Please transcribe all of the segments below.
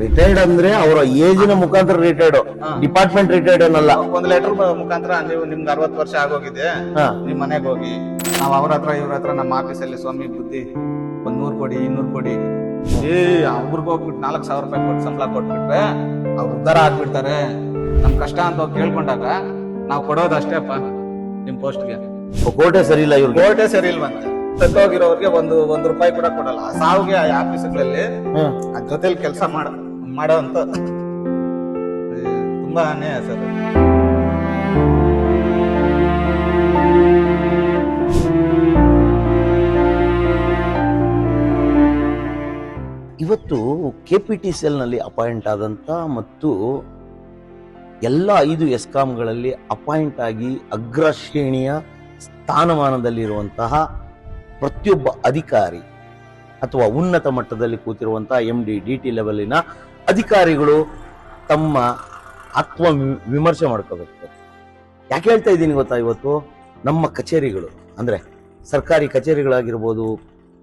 Retired ಅಂದ್ರೆ ಅವರ ಏಜಿನ ಮುಖಾಂತರ ರಿಟೈರ್ಡ್ ಡಿಪಾರ್ಟ್ಮೆಂಟ್ ರಿಟೈರ್ಡ್ ಅನ್ನಲ್ಲ. ಒಂದ್ ಲೆಟರ್ ಮುಖಾಂತರ ನೀವು ನಿಮ್ಗೆ ಅರವತ್ ವರ್ಷ ಆಗೋಗಿದೆ. ನಿಮ್ಮ ನಿಮ್ ಮನೆಗೆ ಹೋಗಿ. ನಾವ್ ಅವ್ರ ಹತ್ರ ಇವ್ರ ಹತ್ರ ನಮ್ಮ ಆಫೀಸಲ್ಲಿ ಸ್ವಾಮಿ ಬುದ್ಧಿ ಒಂದ್ ನೂರ್ ಕೊಡಿ ಇನ್ನೂರ್ ಕೊಡಿ. ಏ ಅವ್ರಿಗೆ ಹೋಗ್ಬಿಟ್ಟು ನಾಲ್ಕ್ ಸಾವಿರ ರೂಪಾಯಿ ಕೊಟ್ಟು ಸಂಬಳ ಕೊಟ್ಬಿಟ್ರೆ ಅವ್ರು ಉದ್ದಾರ ಆಗ್ಬಿಡ್ತಾರೆ. ನಮ್ ಕಷ್ಟ ಅಂತ ಕೇಳ್ಕೊಂಡಾಗ ನಾವ್ ಕೊಡೋದಷ್ಟೇಪ್ಪ ನಿಮ್ ಪೋಸ್ಟ್ಗೆ ಕೋಟೆ ಸರಿ ಇಲ್ಲ ಇವ್ರಿಗೆ? ಕೋಟೆ ಸರಿ ಇಲ್ವಂತೆ ಸತ್ತೋಗಿರೋರ್ಗೆ ಒಂದು ಒಂದ್ ರೂಪಾಯಿ ಕೂಡ ಕೊಡಲ್ಲ. ಆ ಸಾವಿಗೆ ಆಫೀಸ್ಗಳಲ್ಲಿ ಅದ್ ಜೊತೆಲಿ ಕೆಲಸ ಮಾಡ ಮಾಡೋ ತುಂಬಾ ಅನ್ಯಾಯ ಸರ್ ಇವತ್ತು ಕೆ ಪಿ ಟಿ ನಲ್ಲಿ ಅಪಾಯಿಂಟ್ ಆದಂತ ಮತ್ತು ಎಲ್ಲ ಐದು ಎಸ್ಕಾಂಗಳಲ್ಲಿ ಅಪಾಯಿಂಟ್ ಆಗಿ ಅಗ್ರ ಶ್ರೇಣಿಯ ಸ್ಥಾನಮಾನದಲ್ಲಿರುವಂತಹ ಪ್ರತಿಯೊಬ್ಬ ಅಧಿಕಾರಿ ಅಥವಾ ಉನ್ನತ ಮಟ್ಟದಲ್ಲಿ ಕೂತಿರುವಂತಹ ಎಂ ಡಿ ಡಿ ಟಿ ಲೆವೆಲಿನ ಅಧಿಕಾರಿಗಳು ತಮ್ಮ ಆತ್ಮ ವಿಮರ್ಶೆ ಮಾಡ್ಕೋಬೇಕು. ಯಾಕೆ ಹೇಳ್ತಾ ಇದ್ದೀನಿ ಗೊತ್ತಾ ಇವತ್ತು? ನಮ್ಮ ಕಚೇರಿಗಳು, ಅಂದರೆ ಸರ್ಕಾರಿ ಕಚೇರಿಗಳಾಗಿರ್ಬೋದು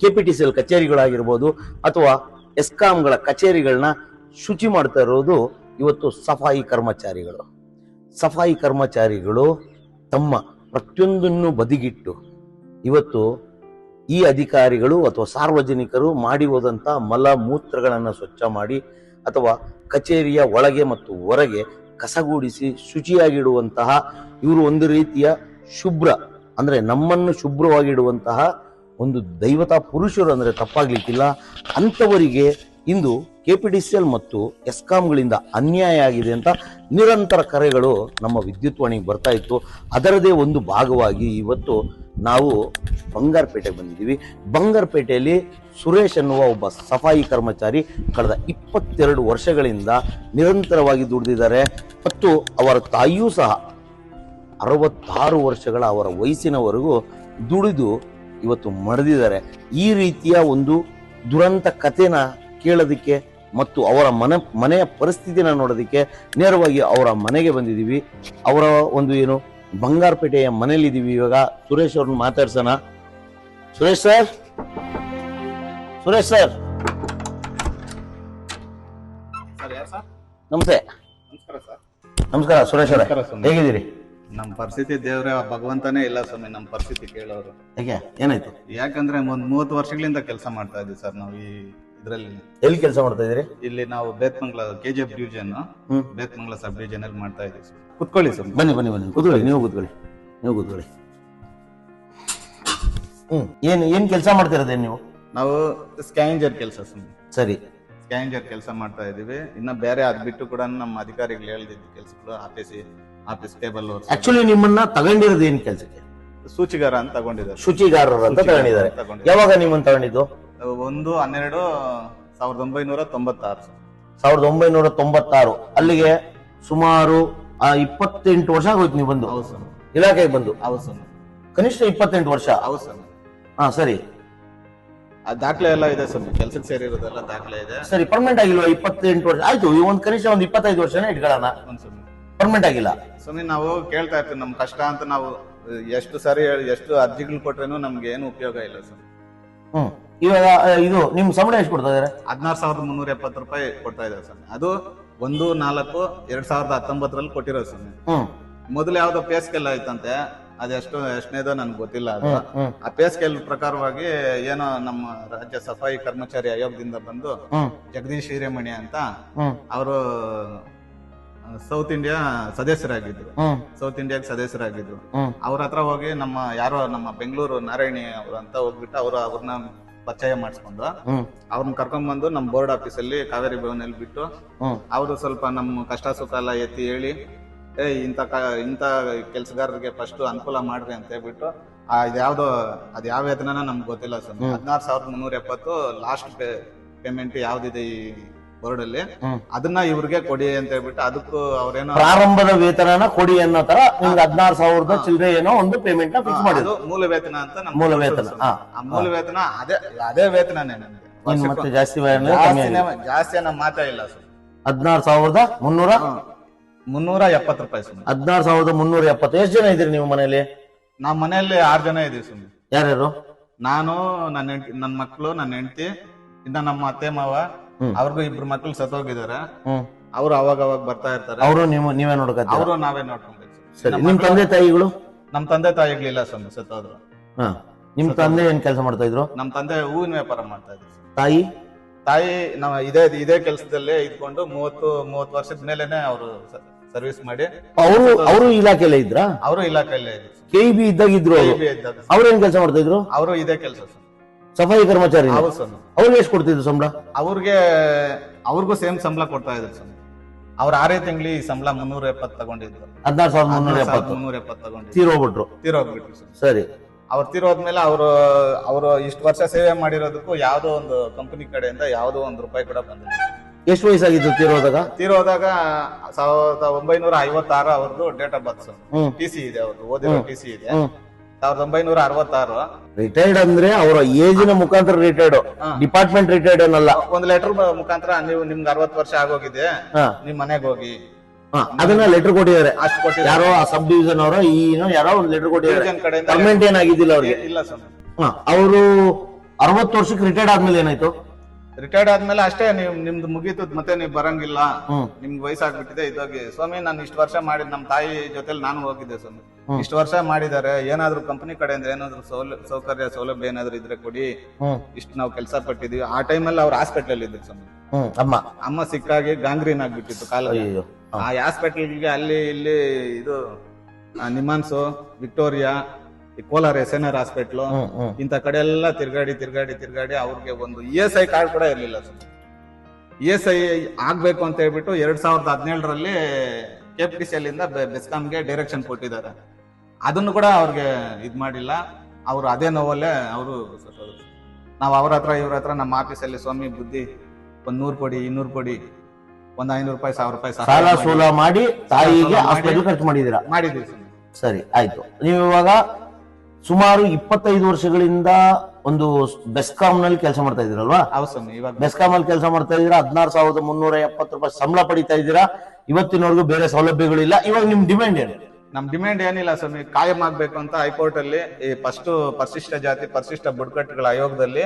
K P T C L ಕಚೇರಿಗಳಾಗಿರ್ಬೋದು, ಅಥವಾ ಎಸ್ಕಾಂಗಳ ಕಚೇರಿಗಳನ್ನ ಶುಚಿ ಮಾಡ್ತಾ ಇರೋದು ಇವತ್ತು ಸಫಾಯಿ ಕರ್ಮಚಾರಿಗಳು. ಸಫಾಯಿ ಕರ್ಮಚಾರಿಗಳು ತಮ್ಮ ಪ್ರತಿಯೊಂದನ್ನು ಬದಿಗಿಟ್ಟು ಇವತ್ತು ಈ ಅಧಿಕಾರಿಗಳು ಅಥವಾ ಸಾರ್ವಜನಿಕರು ಮಾಡಿ ಹೋದಂಥ ಮಲ ಮೂತ್ರಗಳನ್ನು ಸ್ವಚ್ಛ ಮಾಡಿ ಅಥವಾ ಕಚೇರಿಯ ಒಳಗೆ ಮತ್ತು ಹೊರಗೆ ಕಸಗೂಡಿಸಿ ಶುಚಿಯಾಗಿಡುವಂತಹ ಇವರು ಒಂದು ರೀತಿಯ ಶುಭ್ರ, ಅಂದ್ರೆ ನಮ್ಮನ್ನು ಶುಭ್ರವಾಗಿಡುವಂತಹ ಒಂದು ದೈವತಾ ಪುರುಷರು ಅಂದ್ರೆ ತಪ್ಪಾಗ್ಲಿಕ್ಕಿಲ್ಲ. ಅಂಥವರಿಗೆ ಇಂದು K P D C L ಮತ್ತು ಎಸ್ಕಾಂಗಳಿಂದ ಅನ್ಯಾಯ ಆಗಿದೆ ಅಂತ ನಿರಂತರ ಕರೆಗಳು ನಮ್ಮ ವಿದ್ಯುತ್ವಾಣಿಗೆ ಬರ್ತಾ ಇತ್ತು. ಅದರದೇ ಒಂದು ಭಾಗವಾಗಿ ಇವತ್ತು ನಾವು ಬಂಗಾರಪೇಟೆಗೆ ಬಂದಿದ್ದೀವಿ. ಬಂಗಾರಪೇಟೆಯಲ್ಲಿ ಸುರೇಶ್ ಅನ್ನುವ ಒಬ್ಬ ಸಫಾಯಿ ಕರ್ಮಚಾರಿ ಕಳೆದ ಇಪ್ಪತ್ತೆರಡು ವರ್ಷಗಳಿಂದ ನಿರಂತರವಾಗಿ ದುಡಿದಿದ್ದಾರೆ. ಮತ್ತು ಅವರ ತಾಯಿಯೂ ಸಹ ಅರವತ್ತಾರು ವರ್ಷಗಳ ಅವರ ವಯಸ್ಸಿನವರೆಗೂ ದುಡಿದು ಇವತ್ತು ಮಡಿದಿದ್ದಾರೆ ಈ ರೀತಿಯ ಒಂದು ದುರಂತ ಕಥೆನ ಕೇಳೋದಕ್ಕೆ ಮತ್ತು ಅವರ ಮನೆ ಮನೆಯ ಪರಿಸ್ಥಿತಿನ ನೋಡೋದಕ್ಕೆ ನೇರವಾಗಿ ಅವರ ಮನೆಗೆ ಬಂದಿದ್ದೀವಿ. ಅವರ ಒಂದು ಏನು ಬಂಗಾರಪೇಟೆಯ ಮನೇಲಿದ್ದೀವಿ ಇವಾಗ ಸುರೇಶ್ ಅವ್ರನ್ನ ಮಾತಾಡ್ಸೋಣ. Suresh sir? Suresh sir? Sir ಯಾರು ಸರ್? ನಮಸ್ತೆ. ನಮಸ್ಕಾರ ಸರ್. ನಮಸ್ಕಾರ ಸುರೇಶ್ ಅವರೇ. ಹೇಗಿದ್ದೀರಿ? ನಮ್ಮ ಪರಿಸ್ಥಿತಿ ದೇವ್ರೆ ಭಗವಂತನೇ ಇಲ್ಲ ಸ್ವಾಮಿ ನಮ್ಮ ಪರಿಸ್ಥಿತಿ ಕೇಳೋರು. ಹೇಗೆ ಏನಾಯ್ತು? ಯಾಕಂದ್ರೆ ಒಂದ್ ಮೂವತ್ತು ವರ್ಷಗಳಿಂದ ಕೆಲಸ ಮಾಡ್ತಾ ಇದ್ದೀವಿ ಸರ್ ನಾವು ಈ ಇದ್ರಲ್ಲಿ. ಎಲ್ಲಿ ಕೆಲಸ ಮಾಡ್ತಾ ಇದ್ರಿ ಇಲ್ಲಿ ನಾವು Bethamangala K G F division ಹ್ಮ್. ಬೇತ್ಮಂಗ್ಲ ಸಬ್ ಡಿವಿಷನ್ ಅಲ್ಲಿ ಮಾಡ್ತಾ ಇದ್ದೀವಿ ಸರ್. ಕುತ್ಕೊಳ್ಳಿ ಸರ್. ಬನ್ನಿ ಬನ್ನಿ ಬನ್ನಿ. ಕುತ್ಕೊಳ್ಳಿ ನೀವು ಕೂತ್ಕೊಳ್ಳಿ. ನೀವು ಕೂತ್ಕೊಳ್ಳಿ. ಹ್ಮ್. ಏನು ಏನ್ ಕೆಲಸ ಮಾಡ್ತಿರೋದೇ ನೀವು? ನಾವು ಸ್ಕ್ಯಾಂಜರ್ ಕೆಲಸ ಸರಿ. ಸ್ಕ್ಯಾಂಜರ್ ಕೆಲಸ ಮಾಡ್ತಾ ಇದೀವಿ ಇನ್ನ ಬೇರೆ ಅದ್ ಬಿಟ್ಟು ಕೂಡ ನಮ್ಮ ಅಧಿಕಾರಿಗಳು ಹೇಳ್ದಿದ್ದು ಕೆಲಸಗಳು ಆಫೀಸ್ ಆಫೀಸ್ ಟೇಬಲ್ ಆಕ್ಚುಲಿ ನಿಮ್ಮನ್ನ ತಗೊಂಡಿರೋದು ಏನ್ ಕೆಲಸಕ್ಕೆ? ಸೂಚಿಗಾರ ಅಂತ ತಗೊಂಡಿದ್ದಾರೆ. ಶುಚಿಗಾರರು ಅಂತ ತಗೊಂಡಿದ್ದಾರೆ. ಯಾವಾಗ ನಿಮ್ಮನ್ನ ತಗೊಂಡಿದ್ದು? ಒಂದು ಹನ್ನೆರಡು ಸಾವಿರದ ಒಂಬೈನೂರ ತೊಂಬತ್ತಾರು. ಸಾವಿರದ ಒಂಬೈನೂರ ತೊಂಬತ್ತಾರು. ಅಲ್ಲಿಗೆ ಸುಮಾರು ಆ, ಇಪ್ಪತ್ತೆಂಟು ವರ್ಷ ಆಗೋಯ್ತು ನೀವು ಬಂದು. ಹೌದು ಸರ್. ಇಲಾಖೆಗೆ ಬಂದು. ಹೌದು ಸರ್. ಕನಿಷ್ಠ ಇಪ್ಪತ್ತೆಂಟು ವರ್ಷ. ಹೌದು ಸರ್. ಹಾ ಸರಿ. ಆ ದಾಖಲೆ ಎಲ್ಲ ಇದೆ ಸರ್. ಕೆಲ್ಸಕ್ಕೆ ಸೇರಿರೋದೆಲ್ಲ ದಾಖಲೆ ಇದೆ. ಸರಿ ಪರ್ಮನೆಂಟ್ ಆಗಿಲ್ಲ ಇಪ್ಪತ್ತೆಂಟು ವರ್ಷ? ಆಯ್ತು ಈ ಒಂದು ಕನಿಷ್ಠ ಒಂದು ಇಪ್ಪತ್ತೈದು ವರ್ಷನೇ ಇಟ್ಕೊಳ್ಳೋಣ. ಒಂದ್ ಪರ್ಮನೆಂಟ್ ಆಗಿಲ್ಲ. ಸ್ವಾಮಿ ನಾವು ಕೇಳ್ತಾ ಇರ್ತೀವಿ ನಮ್ ಕಷ್ಟ ಅಂತ ನಾವು ಎಷ್ಟು ಸಾರಿ ಹೇಳಿ ಎಷ್ಟು ಅರ್ಜಿಗಳು ಕೊಟ್ರೇನು ನಮ್ಗೆ ಏನು ಉಪಯೋಗ ಇಲ್ಲ ಸರ್. ಇವಾಗ ಇದು ನಿಮ್ ಸಂಬಳ ಎಷ್ಟು ಕೊಡ್ತಾ ಇದಾರೆ ಹದಿನಾರು ಸಾವಿರದ ಮುನ್ನೂರ ಎಪ್ಪತ್ತು ರೂಪಾಯಿ ಕೊಡ್ತಾ ಇದ್ದಾರೆ ಸರ್ ಅದು ಒಂದು ನಾಲ್ಕು ಎರಡ್ ಸಾವಿರದ ಹತ್ತೊಂಬತ್ತರಲ್ಲಿ ಕೊಟ್ಟಿರೋ ಸರ್ ಹ್ಮ್. ಮೊದಲು ಯಾವ್ದೋ ಪೇ ಸ್ಕೇಲ್ ಆಯ್ತಂತೆ ಅದೆಷ್ಟು ಎಷ್ಟನೇದೋ ನನ್ಗೆ ಗೊತ್ತಿಲ್ಲ ಅದು. ಆ ಪೇ ಸ್ಕೇಲ್ ಪ್ರಕಾರವಾಗಿ ಏನೋ ನಮ್ಮ ರಾಜ್ಯ ಸಫಾಯಿ ಕರ್ಮಚಾರಿ ಆಯೋಗದಿಂದ ಬಂದು ಹ್ಮ್. ಜಗದೀಶ್ ಹಿರೇಮಣಿ ಅಂತ ಹ್ಮ್. ಅವರು ಸೌತ್ ಇಂಡಿಯಾ ಸದಸ್ಯರಾಗಿದ್ರು. ಹ್ಮ್. ಸೌತ್ ಇಂಡಿಯಾಗೆ ಸದಸ್ಯರಾಗಿದ್ರು. ಹ್ಮ್. ಅವ್ರ ಹತ್ರ ಹೋಗಿ ನಮ್ಮ ಯಾರೋ ನಮ್ಮ ಬೆಂಗಳೂರು ನಾರಾಯಣಿ ಅವರು ಅಂತ ಹೋಗ್ಬಿಟ್ಟು ಅವರು ಅವ್ರನ್ನ ಪರಿಚಯ ಮಾಡಿಸ್ಕೊಂಡು ಅವ್ರನ್ನ ಕರ್ಕೊಂಡ್ ಬಂದು ನಮ್ಮ ಬೋರ್ಡ್ ಆಫೀಸಲ್ಲಿ ಕಾವೇರಿ ಭವನಲ್ಲಿ ಬಿಟ್ಟು ಅವರು ಸ್ವಲ್ಪ ನಮ್ಮ ಕಷ್ಟ ಸುಖ ಎಲ್ಲ ಎತ್ತಿ ಹೇಳಿ ಏ ಇಂತ ಇಂತ ಕೆಲ್ಸಗಾರರಿಗೆ ಫಸ್ಟ್ ಅನುಕೂಲ ಮಾಡ್ರಿ ಅಂತ ಹೇಳ್ಬಿಟ್ಟು ಆ ಇದ್ಯಾವ್ದೋ ಅದ್ ಯಾವ ವೇತನ ನಮ್ಗೆ ಗೊತ್ತಿಲ್ಲ ಸರ್. ಹದಿನಾರು ಸಾವಿರದ ಮುನ್ನೂರ ಎಪ್ಪತ್ತು ಲಾಸ್ಟ್ ಪೇಮೆಂಟ್ ಯಾವ್ದಿದೆ ಈ ಬೋರ್ಡ್ ಅಲ್ಲಿ ಅದನ್ನ ಇವ್ರಿಗೆ ಕೊಡಿ ಅಂತ ಹೇಳ್ಬಿಟ್ಟು ಅದಕ್ಕೂ ಅವ್ರೇನೋ ಪ್ರಾರಂಭದ ವೇತನನ ಕೊಡಿ ಅನ್ನೋ ತರ ನಿಮ್ಗೆ ಹದಿನಾರು ಸಾವಿರದ ಚಿಲ್ಲರೆ ಏನೋ ಒಂದು ಪೇಮೆಂಟ್ನ ಫಿಕ್ಸ್ ಮಾಡಿದ್ರು. ಮೂಲ ವೇತನ ಅಂತ ನಮ್ಮ ಮೂಲ ವೇತನ, ಆ ಮೂಲ ವೇತನ ಅದೇ ಅದೇ ವೇತನನೇ ನನಗೆ ಇನ್ನು ಮತ್ತೆ ಜಾಸ್ತಿ ವೇತನ ಕಮ್ಮಿ ಆಗಿದೆ. ಜಾಸ್ತಿ ನಮ್ಮ ಮಾತೇ ಇಲ್ಲ ಸರ್. ಹದಿನಾರು ಸಾವಿರದ ಮುನ್ನೂರ? ಮುನ್ನೂರ ಎಪ್ಪತ್ತು ರೂಪಾಯಿ ಸುಮ್ಮನೆ. ಹದಿನಾರು ಸಾವಿರದ ಮುನ್ನೂರ ಎಪ್ಪತ್ತು ಎಷ್ಟು ಜನ ಇದ್ದೀರಿ ನೀವು ಮನೇಲಿ? ನಮ್ಮ ಮನೆಯಲ್ಲಿ ಆರು ಜನ ಇದೀವಿ ಸುಮ್ಮನೆ. ಯಾರ್ಯಾರು? ನಾನು ನನ್ನ ಹೆಂಡ್ತಿ ನನ್ನ ಮಕ್ಕಳು ನನ್ನ ಹೆಂಡತಿ ಇನ್ನ ನಮ್ಮ ಅತ್ತೆ ಮಾವ. ಅವ್ರಿಗೂ ಇಬ್ರು ಮಕ್ಳು ಸತ್ತೋಗಿದ್ದಾರೆ. ಹ್ಮ್. ಅವ್ರು ಅವಾಗ ಅವಾಗ ಬರ್ತಾ ಇರ್ತಾರೆ. ಅವರು ನೀವು ನೀವೇ ನೋಡ್ಕತ್ತೀರ ಅವರು ನಾವೇ ಸರಿ. ನಿಮ್ ತಂದೆ ತಾಯಿಗಳು ನಮ್ ತಂದೆ ತಾಯಿಗಳಿಲ್ಲ ಸ್ವಾಮಿ ಸತ್ತೋದ್ರು. ಹಾ. ನಿಮ್ ತಂದೆ ಏನ್ ಕೆಲಸ ಮಾಡ್ತಾ ಇದ್ರು? ನಮ್ ತಂದೆ ಹೂವಿನ ವ್ಯಾಪಾರ ಮಾಡ್ತಾ ಇದ್ರು. ಸ್ವಾಮಿ. ತಾಯಿ? ತಾಯಿ ನಾವು ಇದೇ ಇದೇ ಕೆಲಸದಲ್ಲೇ ಇದ್ಕೊಂಡು ಮೂವತ್ತು ಮೂವತ್ತು ವರ್ಷದ ಮೇಲೆನೆ ಅವರು ಸರ್ವಿಸ್ ಮಾಡಿ. ಅವರು ಅವರು ಇಲಾಖೆಯಲ್ಲೇ ಇದ್ರ? ಅವರು ಇಲಾಖೆಯಲ್ಲೇ ಕೆ ಬಿ ಇದ್ದಾಗ ಇದ್ರು ಅವರು. ಅವ್ರೇನ್ ಕೆಲಸ ಮಾಡ್ತಾ ಇದ್ರು? ಅವರು ಇದೇ ಕೆಲಸ ಸಫಾಯಿ ಕರ್ಮಚಾರಿ ಹೌದು ಸರ್. ಅವ್ರಿಗೆ ಎಷ್ಟು ಕೊಡ್ತಿದ್ರು ಸಂಬಳ? ಅವ್ರಿಗೆ ಅವ್ರಿಗೂ ಸೇಮ್ ಸಂಬಳ ಕೊಡ್ತಾ ಇದ್ರು ಸರ್. ಅವ್ರ ಆರೇ ತಿಂಗ್ಳಿ ಸಂಬಳ ಮುನ್ನೂರ ಎಪ್ಪತ್ತು ತಗೊಂಡಿದ್ರು. ಹದಿನಾರು ಸಾವಿರದ ಮುನ್ನೂರ ಎಪ್ಪತ್ತು. ಮುನ್ನೂರ ಎಪ್ಪತ್ತು ತಗೊಂಡಿದ್ರು. ತೀರೋಗ್ಬಿಟ್ರು ತೀರೋಗ್ಬಿಟ್ರು ಸ್ವಾಮಿ ಸರಿ. ಅವ್ರು ತೀರೋದ್ಮೇಲೆ ಅವರು ಅವರು ಇಷ್ಟು ವರ್ಷ ಸೇವೆ ಮಾಡಿರೋದಕ್ಕೂ ಯಾವುದೋ ಒಂದು ಕಂಪನಿ ಕಡೆಯಿಂದ ಯಾವುದೋ ಒಂದು ರೂಪಾಯಿ ಕೂಡ ಬಂದಿಲ್ಲ. ಎಷ್ಟು ವಯಸ್ಸಾಗಿತ್ತು ತೀರೋದಾಗ ತೀರೋದಾಗ ಸಾವಿರದ ಒಂಬೈನೂರ ಐವತ್ತಾರ ಅವ್ರದ್ದು ಡೇಟ್ ಆಫ್ ಬರ್ತ್ ಹ್ಮ್. ಟಿ ಸಿ ಇದೆ ಅವ್ರದ್ದು ಓದಿರೋ ಟಿ ಸಿ ಇದೆ. ಹ್ಮ್. ಸಾವಿರದ ಒಂಬೈನೂರ ಅರವತ್ತಾರು. ರಿಟೈರ್ಡ್ ಅಂದ್ರೆ ಅವರ ಏಜಿನ ಮುಖಾಂತರ ರಿಟೈರ್ಡ್ ಡಿಪಾರ್ಟ್ಮೆಂಟ್ ರಿಟೈರ್ಡ್ ಏನಲ್ಲ ಒಂದು ಲೆಟರ್ ಮುಖಾಂತರ ನೀವು ನಿಮ್ಗೆ ಅರವತ್ತು ವರ್ಷ ಆಗೋಗಿದೆ. ಹಾ, ನಿಮ್ ಮನೆಗೆ ಹೋಗಿ. ಹಾ, ಅದನ್ನ ಲೆಟರ್ ಕೊಟ್ಟಿದ್ದಾರೆ. ಅಷ್ಟು ಕೊಟ್ಟಿದ್ದಾರೆ. ಯಾರೋ ಆ ಸಬ್ ಡಿವಿಷನ್ ಅವರ ಏನೋ ಯಾರೋ ಒಂದು ಲೆಟರ್ ಕೊಟ್ಟಿದ್ದಾರೆ. ಡಿವಿಷನ್ ಕಡೆಯಿಂದ ಪರ್ಮನೆಂಟ್ ಏನಾಗಿದ್ದಿಲ್ಲ ಅವ್ರಿಗೆ. ಇಲ್ಲ ಸ್ವಾಮಿ ಅವರು ಅರವತ್ತು ವರ್ಷಕ್ಕೆ ರಿಟೈರ್ಡ್ ಆದ್ಮೇಲೆ ಏನಾಯ್ತು? ರಿಟೈರ್ಡ್ ಆದ್ಮೇಲೆ ಅಷ್ಟೇ ನೀವು ನಿಮ್ದು ಮುಗೀತು ಮತ್ತೆ ನೀವು ಬರಂಗಿಲ್ಲ. ಹ್ಮ್. ನಿಮ್ಗೆ ವಯಸ್ಸಾಗ್ಬಿಟ್ಟಿದೆ ಇದಾಗಿ. ಸ್ವಾಮಿ ನಾನು ಇಷ್ಟು ವರ್ಷ ಮಾಡಿದ್ ನಮ್ಮ ತಾಯಿ ಜೊತೆಲಿ ನಾನು ಹೋಗಿದ್ದೆ ಸ್ವಾಮಿ. ಹ್ಮ್. ಇಷ್ಟು ವರ್ಷ ಮಾಡಿದ್ದಾರೆ ಏನಾದ್ರು ಕಂಪನಿ ಕಡೆಯಿಂದ ಏನಾದ್ರು ಸೌಲ ಸೌಕರ್ಯ ಸೌಲಭ್ಯ ಏನಾದ್ರು ಇದ್ರೆ ಕೊಡಿ. ಹ್ಮ್. ಇಷ್ಟು ನಾವು ಕೆಲಸ ಪಟ್ಟಿದೀವಿ. ಆ ಟೈಮಲ್ಲಿ ಅವ್ರು ಹಾಸ್ಪಿಟಲ್ ಇದ್ರು ಸ್ವಾಮಿ. ಹ್ಮ್ ಅಮ್ಮ. ಅಮ್ಮ ಸಿಕ್ಕಾಗಿ ಗಾಂಗ್ರೀನ್ ಆಗ್ಬಿಟ್ಟಿತ್ತು ಕಾಲ ಅಯ್ಯೋ ಆ ಹಾಸ್ಪಿಟಲ್ಗೆ ಅಲ್ಲಿ ಇಲ್ಲಿ ಇದು ನಿಮಾನ್ಸು ವಿಕ್ಟೋರಿಯಾ ಈ Kolar S N R hospital ಇಂಥ ಕಡೆ ಎಲ್ಲ ತಿರ್ಗಾಡಿ ತಿರ್ಗಾಡಿ ತಿರ್ಗಾಡಿ ಅವ್ರಿಗೆ ಒಂದು ಇ ಎಸ್ ಐ ಕಾರ್ಡ್ ಕೂಡ ಇರಲಿಲ್ಲ ಇ ಎಸ್ ಐ ಆಗ್ಬೇಕು ಅಂತ ಹೇಳ್ಬಿಟ್ಟು ಎರಡ್ ಸಾವಿರದ ಹದಿನೇಳರಲ್ಲಿ ಕೆ ಪಿ ಸಿ ಎಲ್ಲಿಂದ ಬೆಸ್ಕಾಂಗೆ ಡೈರೆಕ್ಷನ್ ಕೊಟ್ಟಿದ್ದಾರೆ. ಅದನ್ನು ಕೂಡ ಅವ್ರಿಗೆ ಇದ್ ಮಾಡಿಲ್ಲ. ಅವರು ಅದೇ ನೋವಲ್ಲೇ ಅವರು ನಾವು ಅವ್ರ ಹತ್ರ ಇವ್ರ ಹತ್ರ ನಮ್ಮ ಆಫೀಸಲ್ಲಿ ಸ್ವಾಮಿ ಬುದ್ಧಿ ಒಂದ್ ನೂರು ಕೊಡಿ ಇನ್ನೂರು ಕೊಡಿ ಒಂದ್ ಐನೂರು ರೂಪಾಯಿ ಸಾವಿರ ರೂಪಾಯಿ ಸಾಲ. ಸೂಲ ಮಾಡಿ ತಾಯಿಗೆ ಹಾಸ್ಪಿಟಲ್ ಖರ್ಚು ಮಾಡಿದೀರಾ ಮಾಡಿದೀವಿ ಸರಿ ಆಯ್ತು. ನೀವು ಇವಾಗ ಸುಮಾರು ಇಪ್ಪತ್ತೈದು ವರ್ಷಗಳಿಂದ ಒಂದು ಬೆಸ್ಕಾಂ ನಲ್ಲಿ ಕೆಲಸ ಮಾಡ್ತಾ ಇದ್ದೀರಲ್ವಾ? ಬೆಸ್ಕಾಮ್ ಬೆಸ್ಕಾಂ ಅಲ್ಲಿ ಕೆಲಸ ಮಾಡ್ತಾ ಇದ್ದೀರಾ? ಹದಿನಾರು ಸಾವಿರದ ಮುನ್ನೂರ ಎಪ್ಪತ್ತು ರೂಪಾಯಿ ಸಂಬಳ ಪಡಿತಾ ಇದ್ದೀರಾ? ಇವತ್ತಿನವರೆಗೂ ಬೇರೆ ಸೌಲಭ್ಯಗಳಿಲ್ಲ. ಇವಾಗ ನಿಮ್ ಡಿಮ್ಯಾಂಡ್ ಏನು? ನಮ್ ಡಿಮ್ಯಾಂಡ್ ಏನಿಲ್ಲ ಸ್ವಾಮಿ ಕಾಯಂ ಆಗ್ಬೇಕು ಅಂತ ಹೈಕೋರ್ಟ್ ಅಲ್ಲಿ ಈ ಫಸ್ಟ್ ಪರಿಶಿಷ್ಟ ಜಾತಿ ಪರಿಶಿಷ್ಟ ಬುಡಕಟ್ಟುಗಳ ಆಯೋಗದಲ್ಲಿ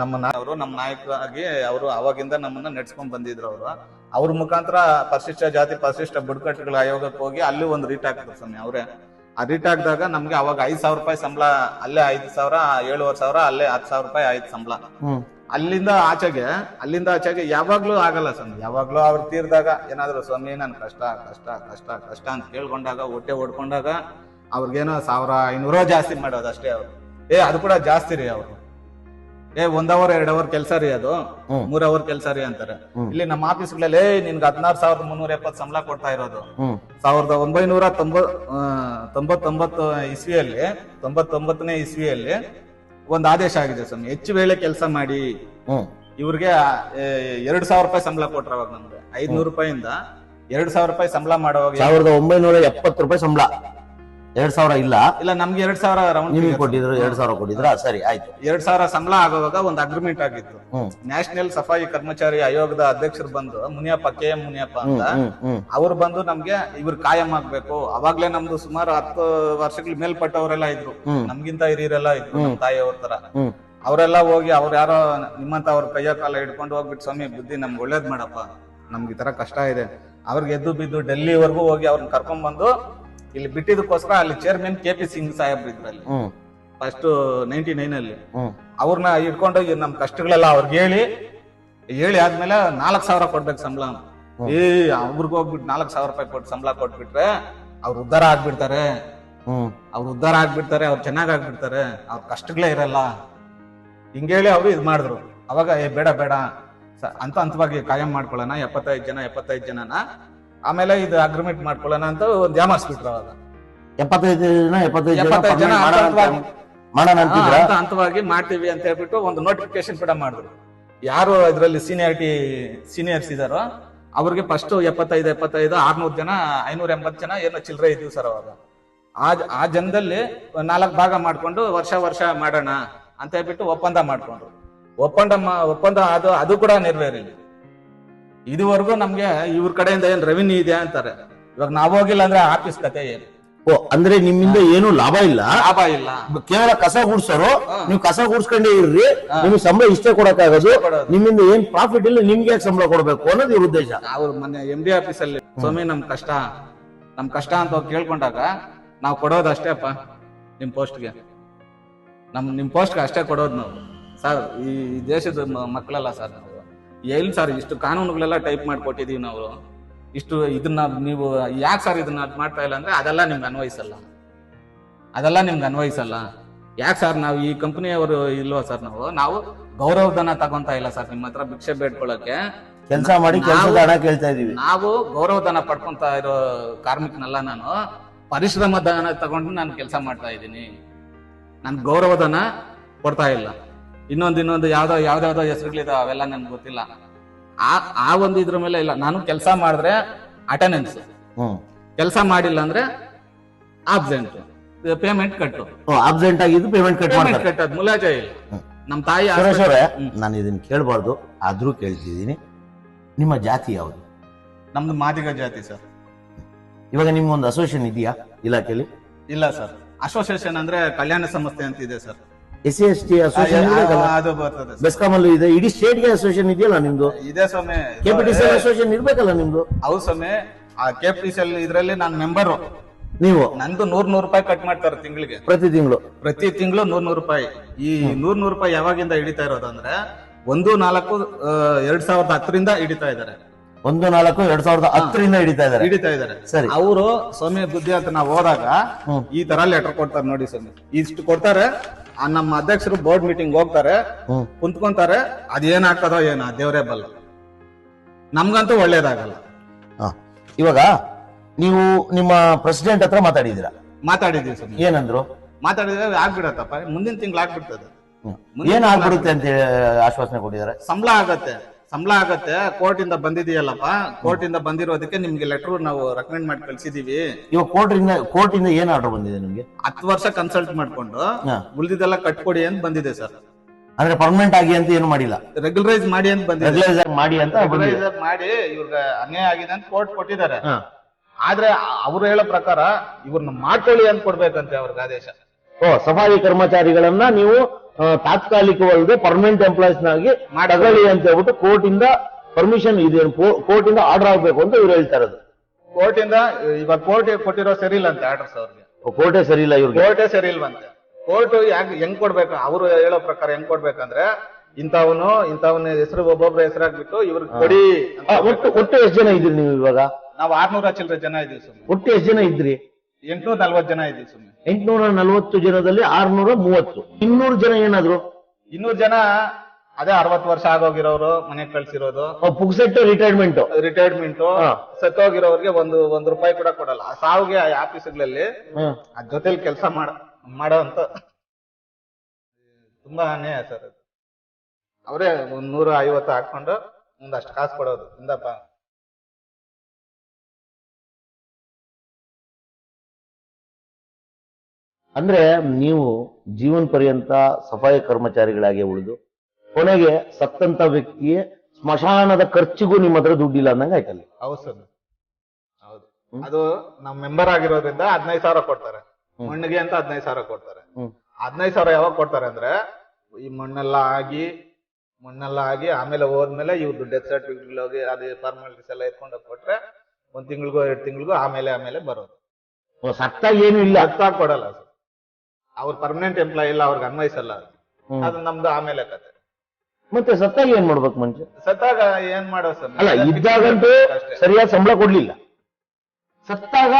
ನಮ್ಮ ಅವರು ನಮ್ಮ ನಾಯಕರಾಗಿ ಅವರು ಅವಾಗಿಂದ ನಮ್ಮನ್ನ ನಡ್ಸ್ಕೊಂಡ್ ಬಂದಿದ್ರು ಅವರು. ಅವ್ರ ಮುಖಾಂತರ ಪರಿಶಿಷ್ಟ ಜಾತಿ ಪರಿಶಿಷ್ಟ ಬುಡಕಟ್ಟುಗಳ ಆಯೋಗಕ್ಕೆ ಹೋಗಿ ಅಲ್ಲಿ ಒಂದು ರೀಟ್ ಹಾಕಿದ್ರು ಸ್ವಾಮಿ ಅವರೇ. ಆ ಆಗಿದಾಗ ಹಾಕಿದಾಗ ನಮ್ಗೆ ಅವಾಗ ಐದ್ ಸಾವಿರ ರೂಪಾಯಿ ಸಂಬಳ ಅಲ್ಲೇ ಐದು ಸಾವಿರ ಏಳುವರೆ ಸಾವಿರ ಅಲ್ಲೇ ಹತ್ತು ಸಾವಿರ ರೂಪಾಯಿ ಆಯ್ತು ಸಂಬಳ. ಅಲ್ಲಿಂದ ಆಚೆಗೆ ಅಲ್ಲಿಂದ ಆಚೆಗೆ ಯಾವಾಗ್ಲೂ ಆಗಲ್ಲ ಸ್ವಾಮಿ. ಯಾವಾಗ್ಲೂ ಅವ್ರು ತೀರ್ದಾಗ ಏನಾದ್ರು ಸ್ವಾಮಿ ನನ್ ಕಷ್ಟ ಕಷ್ಟ ಕಷ್ಟ ಕಷ್ಟ ಅಂತ ಕೇಳ್ಕೊಂಡಾಗ ಹೊಟ್ಟೆ ಓಡ್ಕೊಂಡಾಗ ಅವ್ರಿಗೇನೋ ಸಾವಿರ ಐನೂರೋ ಜಾಸ್ತಿ ಮಾಡೋದು ಅಷ್ಟೇ ಅವ್ರು. ಏ ಅದು ಕೂಡ ಜಾಸ್ತಿ ರೀ ಅವರು. ಏ ಒಂದ್ ಅವರ್ ಎರಡ್ ಅವರ್ ಕೆಲಸ ರೀ ಅದು. ಹ್ಮ್. ಮೂರ್ ಅವರ್ ಕೆಲಸ ರೀ ಅಂತಾರೆ. ಹ್ಮ್. ಇಲ್ಲಿ ನಮ್ಮ ಆಫೀಸ್ಗಳಲ್ಲಿ ನಿನ್ಗೆ ಹದಿನಾರು ಸಾವಿರದ ಮುನ್ನೂರ ಎಪ್ಪತ್ತು ಸಂಬಳ ಕೊಡ್ತಾ ಇರೋದು. ಹ್ಮ್. ಸಾವಿರದ ಒಂಬೈನೂರ ತೊಂಬ ಆ, ತೊಂಬತ್ತೊಂಬತ್ತು ಇಸ್ವಿಯಲ್ಲಿ ತೊಂಬತ್ತೊಂಬತ್ತನೇ ಇಸ್ವಿಯಲ್ಲಿ ಒಂದು ಆದೇಶ ಆಗಿದೆ ಸ್ವಾಮಿ. ಹೆಚ್ಚು ವೇಳೆ ಕೆಲಸ ಮಾಡಿ. ಹ್ಮ್. ಇವ್ರಿಗೆ ಎರಡ್ ಸಾವಿರ ರೂಪಾಯಿ ಸಂಬಳ ಕೊಟ್ರ ಅವಾಗ ನಮ್ಗೆ. ಐದ್ನೂರು ರೂಪಾಯಿಂದ ಎರಡ್ ಸಾವಿರ ರೂಪಾಯಿ ಸಂಬಳ ಮಾಡುವಾಗ ಸಾವಿರದ ಒಂಬೈನೂರ ಎಪ್ಪತ್ತು ರೂಪಾಯಿ ಸಂಬಳ. ಎರಡ್ ಸಾವಿರ ಇಲ್ಲ. ಇಲ್ಲ ನಮ್ಗೆ ಎರಡ್ ಸಾವಿರ ರೌಂಡ್ ನಿಮಗೆ ಕೊಟ್ಟಿದ್ರು ಎರಡ್ ಸಾವಿರ ಕೊಟ್ಟಿದ್ರ? ಸರಿ ಆಯ್ತು. ಎರಡ್ ಸಾವಿರ ಸಂಬಳ ಆಗುವಾಗ ಒಂದು ಅಗ್ರಿಮೆಂಟ್ ಆಗಿತ್ತು. ಹ್ಮ್. ನ್ಯಾಷನಲ್ ಸಫಾಯಿ ಕರ್ಮಚಾರಿ ಆಯೋಗದ ಅಧ್ಯಕ್ಷರು ಬಂದು ಮುನಿಯಪ್ಪ ಕೆ ಎಂ ಮುನಿಯಪ್ಪ ಅಂತ ಹ್ಮ್ ಹ್ಮ್ ಅವ್ರು ಬಂದು ನಮ್ಗೆ ಇವ್ರು ಕಾಯಂ ಆಗ್ಬೇಕು. ಅವಾಗ್ಲೇ ನಮ್ದು ಸುಮಾರು ಹತ್ತು ವರ್ಷಗಳ ಮೇಲ್ಪಟ್ಟವರೆಲ್ಲ ಇದ್ರು. ಹ್ಮ್. ನಮ್ಗಿಂತ ಹಿರಿಯರೆಲ್ಲ ಇದ್ರು ನಮ್ ತಾಯಿಯವ್ರ ತರ. ಹ್ಮ್. ಅವರೆಲ್ಲ ಹೋಗಿ ಅವ್ರ ಯಾರೋ ನಿಮ್ಮಂತ ಅವ್ರ ಕೈಯ ಕಾಲ ಹಿಡ್ಕೊಂಡು ಹೋಗ್ಬಿಟ್ಟು ಸ್ವಾಮಿ ಬುದ್ಧಿ ನಮ್ಗೆ ಒಳ್ಳೇದ್ ಮಾಡಪ್ಪ. ನಮ್ಗೆ ಈ ತರ ಕಷ್ಟ ಇದೆ. ಅವ್ರಿಗೆ ಎದ್ದು ಬಿದ್ದು ಡೆಲ್ಲಿವರೆಗೂ ಹೋಗಿ ಅವ್ರನ್ನ ಕರ್ಕೊಂಡ್ ಬಂದು ಇಲ್ಲಿ ಬಿಟ್ಟಿದ್ದಕ್ಕೋಸ್ಕರ ಅಲ್ಲಿ chairman K P Singh Saheb ಇದ್ರಲ್ಲಿ. ಹ್ಮ್ ಫಸ್ಟ್ ನೈನ್ಟಿ ನೈನ್ ಅಲ್ಲಿ. ಹ್ಮ್ ಅವ್ರನ್ನ ಇಟ್ಕೊಂಡೋಗಿ ನಮ್ ಕಷ್ಟಗಳೆಲ್ಲ ಅವ್ರಿಗೆ ಹೇಳಿ ಹೇಳಿ ಆದ್ಮೇಲೆ ನಾಲ್ಕ್ ಸಾವಿರ ಕೊಡ್ಬೇಕು ಸಂಬಳ ಏ ಅವ್ರಿಗೆ ಹೋಗ್ಬಿಟ್ಟು ನಾಲ್ಕ್ ಸಾವಿರ ರೂಪಾಯಿ ಕೊಟ್ಟು ಸಂಬಳ ಕೊಟ್ಬಿಟ್ರೆ ಅವ್ರು ಉದ್ಧಾರ ಆಗ್ಬಿಡ್ತಾರೆ. ಹ್ಮ್ ಅವ್ರು ಉದ್ಧಾರ ಆಗ್ಬಿಡ್ತಾರೆ ಅವ್ರು ಚೆನ್ನಾಗ್ ಆಗ್ಬಿಡ್ತಾರೆ. ಅವ್ರ ಕಷ್ಟಗಳೇ ಇರಲ್ಲ. ಹಿಂಗೇಳಿ ಅವರು ಇದ್ ಮಾಡಿದ್ರು. ಅವಾಗ ಏ ಬೇಡ ಬೇಡ. ಸ- ಅಂತ ಹಂತವಾಗಿ ಕಾಯಂ ಮಾಡ್ಕೊಳ್ಳೋಣ. ಎಪ್ಪತ್ತೈದು ಜನ ಎಪ್ಪತ್ತೈದು ಜನನ ಆಮೇಲೆ ಇದು ಅಗ್ರಿಮೆಂಟ್ ಮಾಡ್ಕೊಳ್ಳೋಣ ಅಂತ ಒಂದು ಯಾಮಾರ್ಸ್ಬಿಟ್ರು ಅವಾಗ. ಎಪ್ಪತ್ತೈದು ಜನ ಎಪ್ಪತ್ತೈದು ಜನ ಎಪ್ಪತ್ತೈದು ಜನ ಮಾಡೋಣ ಅಂತ- ಹಂತವಾಗಿ- ಮಾಡೋಣ ಆ, ಅಂತಿದ್ರ? ಹಂತ ಹಂತವಾಗಿ ಮಾಡ್ತೀವಿ ಅಂತ ಹೇಳ್ಬಿಟ್ಟು ಒಂದು ನೋಟಿಫಿಕೇಶನ್ ಕೂಡ ಮಾಡಿದ್ರು. ಯಾರು ಇದರಲ್ಲಿ ಸೀನಿಯಾರಿಟಿ ಸೀನಿಯರ್ಸ್ ಇದಾರೋ ಅವ್ರಿಗೆ ಫಸ್ಟ್ ಎಪ್ಪತ್ತೈದು ಎಪ್ಪತ್ತೈದು ಆರ್ನೂರು ಜನ ಐನೂರ ಎಂಬತ್ತು ಜನ ಏನೋ ಚಿಲ್ಲರೆ ಇದ್ವಿ ಸರ್ ಅವಾಗ. ಆ ಆ ಜನದಲ್ಲಿ ನಾಲ್ಕು ಭಾಗ ಮಾಡ್ಕೊಂಡು ವರ್ಷ ವರ್ಷ ಮಾಡೋಣ ಅಂತ ಹೇಳ್ಬಿಟ್ಟು ಒಪ್ಪಂದ ಮಾಡ್ಕೊಂಡ್ರು. ಒಪ್ಪಂದ ಮಾ- ಒಪ್ಪಂದ ಅದು ಅದು ಕೂಡ ನೆರವೇರಿಲ್ಲ. ಇದುವರೆಗೂ ನಮ್ಗೆ ಇವ್ರ ಕಡೆಯಿಂದ ಏನ್ ರೆವಿನ್ಯೂ ಇದೆ ಅಂತಾರೆ. ಇವಾಗ ನಾವ್ ಹೋಗಿಲ್ಲ ಅಂದ್ರೆ ಆಫೀಸ್ ಕತೆ ಏನು? ಓ ಅಂದ್ರೆ ನಿಮ್ಮಿಂದ ಏನು ಲಾಭ ಇಲ್ಲ? ಲಾಭ ಇಲ್ಲ. ಕೇವಲ ಕಸ ಗುಡ್ಸೋರು ನೀವು ಕಸ ಗುಡ್ಸ್ಕೊಂಡೇ ಇರ್ರಿ ನಿಮ್ಗೆ ಸಂಬಳ ಇಷ್ಟೇ ಕೊಡಕ್ಕಾಗೋದು ಆಗೋದು ನಿಮ್ಮಿಂದ ಏನ್ ಪ್ರಾಫಿಟ್ ಇಲ್ಲ ನಿಮ್ಗೆ ಯಾಕೆ ಸಂಬಳ ಕೊಡಬೇಕು ಅನ್ನೋದು ಇವ್ರ ಉದ್ದೇಶ. ಅವ್ರು ಮೊನ್ನೆ ಎಂ ಡಿ ಆಫೀಸ್ ಅಲ್ಲಿ ಸ್ವಾಮಿ ನಮ್ ಕಷ್ಟ ನಮ್ ಕಷ್ಟ ಅಂತ ಅವ್ರು ಕೇಳ್ಕೊಂಡಾಗ ನಾವು ಕೊಡೋದು ಅಷ್ಟೇಪ್ಪ ನಿಮ್ ಪೋಸ್ಟ್ಗೆ ನಮ್ ನಿಮ್ ಪೋಸ್ಟ್ಗೆ ಅಷ್ಟೇ ಕೊಡೋದು ನಾವು. ಸರ್ ಈ ದೇಶದ ಮಕ್ಕಳಲ್ಲ ಸರ್. ನಾವು ಎಲ್ಲಿ ಸರ್ ಇಷ್ಟು ಕಾನೂನುಗಳೆಲ್ಲ ಟೈಪ್ ಮಾಡಿಕೊಟ್ಟಿದ್ದೀವಿ ನಾವು. ಇಷ್ಟು ಇದನ್ನ ನೀವು ಯಾಕೆ ಸರ್ ಇದನ್ನ ಅದು ಮಾಡ್ತಾ ಇಲ್ಲ ಅಂದ್ರೆ ಅದೆಲ್ಲ ನಿಮ್ಗೆ ಅನ್ವಯಿಸಲ್ಲ. ಅದೆಲ್ಲ ನಿಮ್ಗೆ ಅನ್ವಯಿಸಲ್ಲ. ಯಾಕೆ ಸರ್ ನಾವು ಈ ಕಂಪನಿಯವರು ಇಲ್ವಾ ಸರ್ ನಾವು? ನಾವು ಗೌರವಧನ ತಗೊಂತ ಇಲ್ಲ ಸರ್ ನಿಮ್ಮ ಹತ್ರ ಭಿಕ್ಷೆ ಬೇಡ್ಕೊಳ್ಳೋಕೆ ಕೆಲಸ ಮಾಡಿ ಕೆಲಸದ ಹಣ ಕೇಳ್ತಾ ಇದೀವಿ. ನಾವು ಗೌರವಧನ ಪಡ್ಕೊಂತ ಇರೋ ಕಾರ್ಮಿಕನಲ್ಲ ನಾನು. ಪರಿಶ್ರಮ ಧನ ತಗೊಂಡು ನಾನು ಕೆಲಸ ಮಾಡ್ತಾ ಇದ್ದೀನಿ. ನಾನು ಗೌರವಧನ ಕೊಡ್ತಾ ಇಲ್ಲ. ಇನ್ನೊಂದು ಇನ್ನೊಂದು ಯಾವ್ದೋ ಯಾವ್ದಾವ್ದೋ ಹೆಸರುಗಳಿದಾವೆ ಅವೆಲ್ಲ ನನ್ಗೆ ಗೊತ್ತಿಲ್ಲ. ಆ ಆ ಒಂದು ಇದ್ರ ಮೇಲೆ ಇಲ್ಲ. ನಾನು ಕೆಲಸ ಮಾಡಿದ್ರೆ ಅಟೆಂಡೆನ್ಸ್ ಹ್ಮ್. ಕೆಲಸ ಮಾಡಿಲ್ಲ ಅಂದ್ರೆ ಆಬ್ಸೆಂಟ್ ಪೇಮೆಂಟ್ ಕಟ್ಟು. ಅಬ್ಸೆಂಟ್ ಆಗಿದ್ದು ಪೇಮೆಂಟ್ ಕಟ್ ಪೇಮೆಂಟ್ ಮಾಡ್ತಾರೆ. ಕಟ್ಟೋದು ಮುಲಾಜ ಇಲ್ಲ. ಹ್ಮ್. ನಮ್ ತಾಯಿ ಸುರೇಶ್ ಅವರೇ ಹ್ಮ್. ನಾನು ಇದನ್ನ ಕೇಳಬಾರ್ದು ಆದ್ರೂ ಕೇಳ್ತಿದ್ದೀನಿ. ನಿಮ್ಮ ಜಾತಿ ಯಾವುದು? ನಮ್ದು ಮಾದಿಗ ಜಾತಿ ಸರ್. ಇವಾಗ ನಿಮ್ಗೊಂದು ಅಸೋಸಿಯೇಷನ್ ಇದೆಯಾ? ಇಲಾಖೆಯಲ್ಲಿ ಇಲ್ಲ ಸರ್. ಅಸೋಸಿಯೇಷನ್ ಅಂದ್ರೆ ಕಲ್ಯಾಣ ಸಂಸ್ಥೆ ಅಂತ ಇದೆ sir. S C S T association ಅದು ಬರ್ತದೆ ಸರ್. ಅಲ್ಲೂ ಇದೆ. ಇಡೀ ಸ್ಟೇಟ್ಗೆ ಅಸೋಸಿಯೇಷನ್ ಇದೆಯಲ್ಲ ನಿಮ್ದು? ಇದೆ ಸ್ವಾಮಿ. ಕೆಪಿಟಿಸಿ ಅಸೋಸಿಯೇಷನ್ ಇರ್ಬೇಕಲ್ಲ ನಿಮ್ದು? ಹೌದು ಸ್ವಾಮಿ. ಆ ಕೆಪಿಟಿಸಿ ಇದ್ರಲ್ಲಿ ನಾನು ಮೆಂಬರ್ ನೀವು? ನಂದು ನೂರ್ ನೂರ್ ರೂಪಾಯಿ ಕಟ್ ಮಾಡ್ತಾರೆ ತಿಂಗಳಿಗೆ. ಪ್ರತಿ ತಿಂಗಳು? ಪ್ರತಿ ತಿಂಗಳು ನೂರ್ ನೂರ್ ರೂಪಾಯಿ. ಈ ನೂರ್ ನೂರ್ ರೂಪಾಯಿ ಯಾವಾಗಿಂದ ಹಿಡಿತಾ ಇರೋದಂದ್ರೆ ಒಂದು ನಾಲ್ಕು ಎರಡ್ ಸಾವಿರದ ಹತ್ತರಿಂದ ಹಿಡಿತಾ ಇದಾರೆ ಒಂದು ನಾಲ್ಕು ಎರಡ್ ಸಾವಿರದ ಹತ್ತರಿಂದ ಹಿಡಿತಾ ಇದಾರೆ ಹಿಡಿತಾ ಇದಾರೆ ಸರಿ. ಅವರು ಸ್ವಾಮಿ ಬುದ್ಧಿ ಅಂತ ನಾವು ಹೋದಾಗ ಈ ತರ ಲೆಟರ್ ಕೊಡ್ತಾರೆ ನೋಡಿ ಸ್ವಾಮಿ. ಇಷ್ಟು ಕೊಡ್ತಾರೆ ಆ ನಮ್ಮ ಅಧ್ಯಕ್ಷರು ಬೋರ್ಡ್ ಮೀಟಿಂಗ್ ಹೋಗ್ತಾರೆ ಕುಂತ್ಕೊಂತಾರೆ ಅದೇನಾಗ್ತದೋ ಏನೋ ದೇವರೇ ಬಲ್ಲ. ನಮ್ಗಂತೂ ಒಳ್ಳೇದಾಗಲ್ಲ. ಇವಾಗ ನೀವು ನಿಮ್ಮ ಪ್ರೆಸಿಡೆಂಟ್ ಹತ್ರ ಮಾತಾಡಿದೀರಾ ಮಾತಾಡಿದೀವಿ ಸ್ವಾಮಿ. ಏನಂದ್ರು? ಮಾತಾಡಿದ್ರೆ ಆಗ್ಬಿಡತ್ತಪ್ಪ. ಮುಂದಿನ ತಿಂಗಳು ಆಗ್ಬಿಡ್ತದೆ. ಏನ್ ಆಗ್ಬಿಡುತ್ತೆ ಅಂತ ಹೇಳಿ ಆಶ್ವಾಸನೆ ಕೊಟ್ಟಿದ್ದಾರೆ? ಸಂಬಳ ಆಗತ್ತೆ. ಸಂಬಳ ಆಗತ್ತೆ. ಕೋರ್ಟ್ ಇಂದ ಬಂದಿದೆಯಲ್ಲಪ್ಪ. ಕೋರ್ಟ್ ಇಂದ ಬಂದಿರೋದಕ್ಕೆ ನಿಮ್ಗೆ ಲೆಟರ್ ನಾವು ರೆಕಮೆಂಡ್ ಮಾಡಿ ಕಳ್ಸಿದೀವಿ. ಇವಾಗ ಕೋರ್ಟ್ ಇಂದ ಕೋರ್ಟ್ ಇಂದ ಏನ್ ಆರ್ಡರ್ ಬಂದಿದೆ ನಿಮ್ಗೆ? ಹತ್ತು ವರ್ಷ ಕನ್ಸಲ್ಟ್ ಮಾಡ್ಕೊಂಡು ಉಳಿದಿದೆಲ್ಲ ಕಟ್ಕೊಡಿ ಅಂತ ಬಂದಿದೆ ಸರ್. ಅಂದ್ರೆ ಪರ್ಮನೆಂಟ್ ಆಗಿ ಅಂತ ಏನು ಮಾಡಿಲ್ಲ? ರೆಗ್ಯುಲರೈಸ್ ಮಾಡಿ ಅಂತ ಬಂದಿದೆ. ರೆಗ್ಯುಲೈಸ್ ಆಗಿ ಮಾಡಿ ಅಂತ ಬಂದಿದೆ. ರೆಗ್ಯುಲರೈಸ್ ಮಾಡಿ ಇವ್ರಿಗೆ ಅನ್ಯಾಯ ಆಗಿದೆ ಅಂತ ಕೋರ್ಟ್ ಕೊಟ್ಟಿದ್ದಾರೆ. ಹ. ಆದ್ರೆ ಅವ್ರು ಹೇಳೋ ಪ್ರಕಾರ ಇವ್ರನ್ನ ಮಾಡ್ಕೊಳ್ಳಿ ಅಂತ ಕೊಡ್ಬೇಕಂತೆ ಅವ್ರಿಗೆ ಆದೇಶ. ಓ ಸಫಾಯಿ ಕರ್ಮಚಾರಿಗಳನ್ನ ನೀವು ತಾತ್ಕಾಲಿಕವಲ್ಲದೆ ಪರ್ಮನೆಂಟ್ ಎಂಪ್ಲಾಯ್ಸ್ ಆಗಿ ಮಾಡಿ ಅಂತ ಹೇಳ್ಬಿಟ್ಟು ಕೋರ್ಟ್ ಇಂದ ಪರ್ಮಿಷನ್ ಇದೆ ಕೋರ್ಟ್ ಇಂದ ಆರ್ಡರ್ ಆಗ್ಬೇಕು ಅಂತ ಇವ್ರು ಹೇಳ್ತಾ ಇರೋದು. ಕೋರ್ಟ್ ಇಂದ ಇವಾಗ ಕೋರ್ಟ್ ಕೊಟ್ಟಿರೋ ಸರಿ ಇಲ್ಲ ಅಂತ ಆರ್ಡರ್ಸ್ ಅವ್ರಿಗೆ ಕೋರ್ಟೇ ಸರಿ ಇಲ್ಲ ಇವ್ರಿಗೆ? ಕೋರ್ಟೇ ಸರಿ ಇಲ್ವಂತೆ ಕೋರ್ಟ್ ಯಾಕೆ ಹೆಂಗ್ ಕೊಡ್ಬೇಕು? ಅವರು ಹೇಳೋ ಪ್ರಕಾರ ಹೆಂಗ್ ಕೊಡ್ಬೇಕಂದ್ರೆ ಇಂಥವನು ಇಂಥವನ ಹೆಸರು ಒಬ್ಬೊಬ್ರ ಹೆಸರಾಗ್ಬಿಟ್ಟು ಇವ್ರಿಗೆ ಕೊಡಿ ಒಟ್ಟು ಒಟ್ಟು ಎಷ್ಟು ಜನ ಇದ್ರಿ ನೀವು ಇವಾಗ? ನಾವು ಆರ್ನೂರ ಚಿಲ್ಲರೆ ಜನ ಇದೀವಿ ಸರ್. ಒಟ್ಟು ಎಷ್ಟು ಜನ ಇದ್ರಿ? ಎಂಟ್ನೂರ ನಲ್ವತ್ತು ಜನ ಇದೆ ಸುಮ್ಮನೆ ಎಂಟ್ನೂರ ನಲವತ್ತು ಜನದಲ್ಲಿ ಆರ್ನೂರ ಮೂವತ್ತು ಇನ್ನೂರು ಜನ ಏನಾದ್ರು? ಇನ್ನೂರು ಜನ ಅದೇ ಅರವತ್ತು ವರ್ಷ ಆಗೋಗಿರೋರು ಮನೆ ಕಳ್ಸಿರೋದು. ಪುಕ್ಸೆಟ್ ರಿಟೈರ್ಮೆಂಟ್ ರಿಟೈರ್ಮೆಂಟ್ ಸತ್ತೋಗಿರೋರಿಗೆ ಒಂದು ಒಂದ್ ರೂಪಾಯಿ ಕೂಡ ಕೊಡಲ್ಲ. ಆ ಸಾವಿಗೆ ಆ ಆಫೀಸ್ಗಳಲ್ಲಿ ಅದ್ ಜೊತೆಲಿ ಕೆಲಸ ಮಾಡ ಮಾಡೋ ಅಂತ ತುಂಬಾ ಅನ್ಯಾಯ ಸರ್ ಅವರೇ ಒಂದ್ ನೂರ ಐವತ್ತು ಹಾಕೊಂಡು ಒಂದಷ್ಟು ಕಾಸು ಕೊಡೋದು. ಇಂದಪ್ಪ ಅಂದ್ರೆ ನೀವು ಜೀವನ ಪರ್ಯಂತ ಸಫಾಯಿ ಕರ್ಮಚಾರಿಗಳಾಗಿ ಉಳಿದು ಕೊನೆಗೆ ಸತ್ತಂತ ವ್ಯಕ್ತಿಯೇ ಸ್ಮಶಾನದ ಖರ್ಚಿಗೂ ನಿಮ್ಮ ಹತ್ರ ದುಡ್ಡಿಲ್ಲ ಅಂದಂಗ ಆಯ್ತಲ್ಲ? ಹೌದು ಸರ್. ಹೌದು. ಅದು ನಮ್ ಮೆಂಬರ್ ಆಗಿರೋದ್ರಿಂದ ಹದಿನೈದು ಸಾವಿರ ಕೊಡ್ತಾರೆ. ಮಣ್ಣಿಗೆ ಅಂತ ಹದಿನೈದು ಸಾವಿರ ಕೊಡ್ತಾರೆ. ಹದಿನೈದು ಸಾವಿರ ಯಾವಾಗ ಕೊಡ್ತಾರೆ ಅಂದ್ರೆ ಈ ಮಣ್ಣೆಲ್ಲ ಆಗಿ ಮಣ್ಣೆಲ್ಲ ಆಗಿ ಆಮೇಲೆ ಹೋದ್ಮೇಲೆ ಇವ್ರದ್ದು ಡೆತ್ ಸರ್ಟಿಫಿಕೇಟ್ ಹೋಗಿ ಅದೇ ಫಾರ್ಮಾಲಿಟೀಸ್ ಎಲ್ಲ ಎತ್ಕೊಂಡು ಕೊಟ್ರೆ ಒಂದ್ ತಿಂಗಳಿಗೋ ಎರಡು ತಿಂಗಳಿಗೋ ಆಮೇಲೆ ಆಮೇಲೆ ಬರೋದು. ಸತ್ತಾಗ ಏನು ಇಲ್ಲ. ಅರ್ಥ ಕೊಡಲ್ಲ ಅವ್ರ ಪರ್ಮನೆಂಟ್ ಎಂಪ್ಲಾಯ್ ಇಲ್ಲ ಅವ್ರಿಗೆ ಅನ್ವಯಿಸಲ್ಲ ಅದು. ನಮ್ದು ಆಮೇಲೆ ಕತೆ ಮತ್ತೆ ಸತ್ತಾಗ ಏನ್ ಮಾಡ್ಬೇಕು ಮನುಷ್ಯ ಸತ್ತಾಗ ಏನ್ ಮಾಡೋ ಸರ್? ಅಲ್ಲ ಇದ್ದಾಗಂತೂ ಸರಿಯಾದ ಸಂಬಳ ಕೊಡ್ಲಿಲ್ಲ. ಸತ್ತಾಗ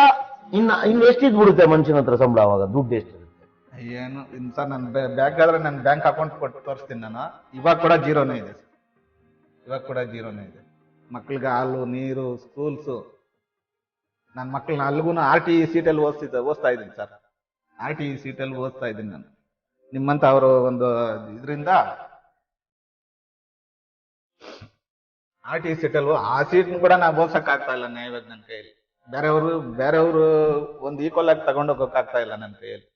ಇನ್ನ ಇನ್ ಎಷ್ಟಿದ್ ಬಿಡುತ್ತೆ ಮನುಷ್ಯನ ಹತ್ರ ಸಂಬಳ ಅವಾಗ? ದುಡ್ಡು ಎಷ್ಟು ಏನು ಇಂತ ನನ್ ಬ್ಯಾಂಕ್ ಆದ್ರೆ ನನ್ ಬ್ಯಾಂಕ್ ಅಕೌಂಟ್ ಕೊಟ್ಟು ತೋರಿಸ್ತೀನಿ ನಾನು. ಇವಾಗ ಕೂಡ ಜೀರೋನೇ ಇದೆ ಇವಾಗ ಕೂಡ ಜೀರೋನೇ ಇದೆ. ಮಕ್ಳಿಗೆ ಹಾಲು ನೀರು ಸ್ಕೂಲ್ಸು ನನ್ನ ಮಕ್ಳನ್ನ ಅಲ್ಲಿಗೂ ಆರ್ ಟಿ ಇ ಸೀಟಲ್ಲಿ ಓದಿಸಿದ್ದ ಓದ್ತಾ ಇದ್ದೀನಿ ಸರ್. ಆರ್ ಟಿ ಸೀಟಲ್ಲಿ ಓದ್ತಾ ಇದ್ದೀನಿ ನಾನು. ನಿಮ್ಮಂತ ಅವರು ಒಂದು ಇದರಿಂದ ಆರ್ ಟಿ ಸೀಟಲ್ಲಿ ಆ ಸೀಟ್ ಕೂಡ ನಾವು ಓದ್ಸಕ್ ಆಗ್ತಾ ಇಲ್ಲ ನ್ಯಾಯವಾಗಿ ನನ್ನ ಕೈಯಲ್ಲಿ. ಬೇರೆಯವರು ಬೇರೆಯವರು ಒಂದು ಈಕ್ವಲ್ ಆಗಿ ತಗೊಂಡೋಗಕ್ ಆಗ್ತಾ ಇಲ್ಲ ನನ್ನ ಕೈಯಲ್ಲಿ.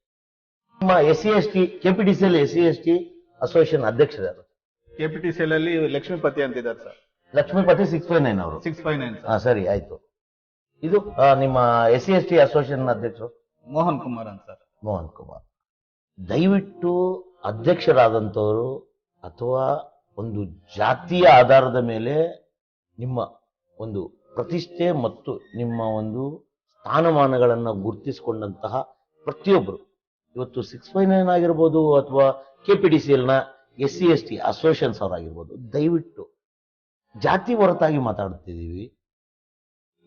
ನಿಮ್ಮ S C S T KPTC ಅಲ್ಲಿ S C S T association ಅಧ್ಯಕ್ಷರು ಕೆಪಿಟಿಸಿ ಅಲ್ಲಿ ಲಕ್ಷ್ಮೀಪತಿ ಅಂತ ಇದ್ದಾರೆ sir. Lakshmipati six five nine ಅವರು. ಸಿಕ್ಸ್ ಫೈವ್ ನೈನ್ ಹಾ ಸರಿ ಆಯ್ತು. ಇದು ಆ, ನಿಮ್ಮ S C S T association ಅಧ್ಯಕ್ಷರು. ಮೋಹನ್ ಕುಮಾರ್ ಅಂತ ಸರ್. ಮೋಹನ್ ಕುಮಾರ್. ದಯವಿಟ್ಟು ಅಧ್ಯಕ್ಷರಾದಂಥವರು ಅಥವಾ ಒಂದು ಜಾತಿಯ ಆಧಾರದ ಮೇಲೆ ನಿಮ್ಮ ಒಂದು ಪ್ರತಿಷ್ಠೆ ಮತ್ತು ನಿಮ್ಮ ಒಂದು ಸ್ಥಾನಮಾನಗಳನ್ನು ಗುರುತಿಸಿಕೊಂಡಂತಹ ಪ್ರತಿಯೊಬ್ಬರು ಇವತ್ತು ಸಿಕ್ಸ್ ಫೈ ನೈನ್ ಆಗಿರ್ಬೋದು ಅಥವಾ K P D C ಎಲ್ನ S C S T associations ಅವರಾಗಿರ್ಬೋದು, ದಯವಿಟ್ಟು ಜಾತಿ ಹೊರತಾಗಿ ಮಾತಾಡ್ತಿದ್ದೀವಿ.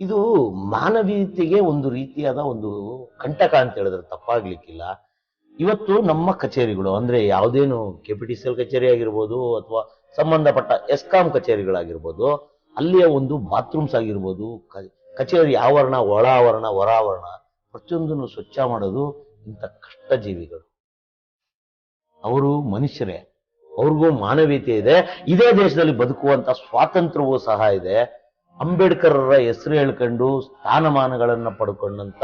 ಇದು ಮಾನವೀಯತೆಗೆ ಒಂದು ರೀತಿಯಾದ ಒಂದು ಕಂಟಕ ಅಂತ ಹೇಳಿದ್ರೆ ತಪ್ಪಾಗ್ಲಿಕ್ಕಿಲ್ಲ. ಇವತ್ತು ನಮ್ಮ ಕಚೇರಿಗಳು, ಅಂದ್ರೆ ಯಾವುದೇನು K P T C L ಕಚೇರಿ ಆಗಿರ್ಬೋದು ಅಥವಾ ಸಂಬಂಧಪಟ್ಟ ಎಸ್ಕಾಂ ಕಚೇರಿಗಳಾಗಿರ್ಬೋದು, ಅಲ್ಲಿಯ ಒಂದು ಬಾತ್ರೂಮ್ಸ್ ಆಗಿರ್ಬೋದು ಕಚೇರಿ ಆವರಣ ಒಳ ಆವರಣ ಹೊರ ಆವರಣ ಪ್ರತಿಯೊಂದನ್ನು ಸ್ವಚ್ಛ ಮಾಡೋದು ಇಂಥ ಕಷ್ಟ ಜೀವಿಗಳು ಅವರು ಮನುಷ್ಯರೇ, ಅವ್ರಿಗೂ ಮಾನವೀಯತೆ ಇದೆ, ಇದೇ ದೇಶದಲ್ಲಿ ಬದುಕುವಂತ ಸ್ವಾತಂತ್ರ್ಯವೂ ಸಹ ಇದೆ. ಅಂಬೇಡ್ಕರ್ರ ಹೆಸರು ಹೇಳ್ಕೊಂಡು ಸ್ಥಾನಮಾನಗಳನ್ನು ಪಡ್ಕೊಂಡಂತ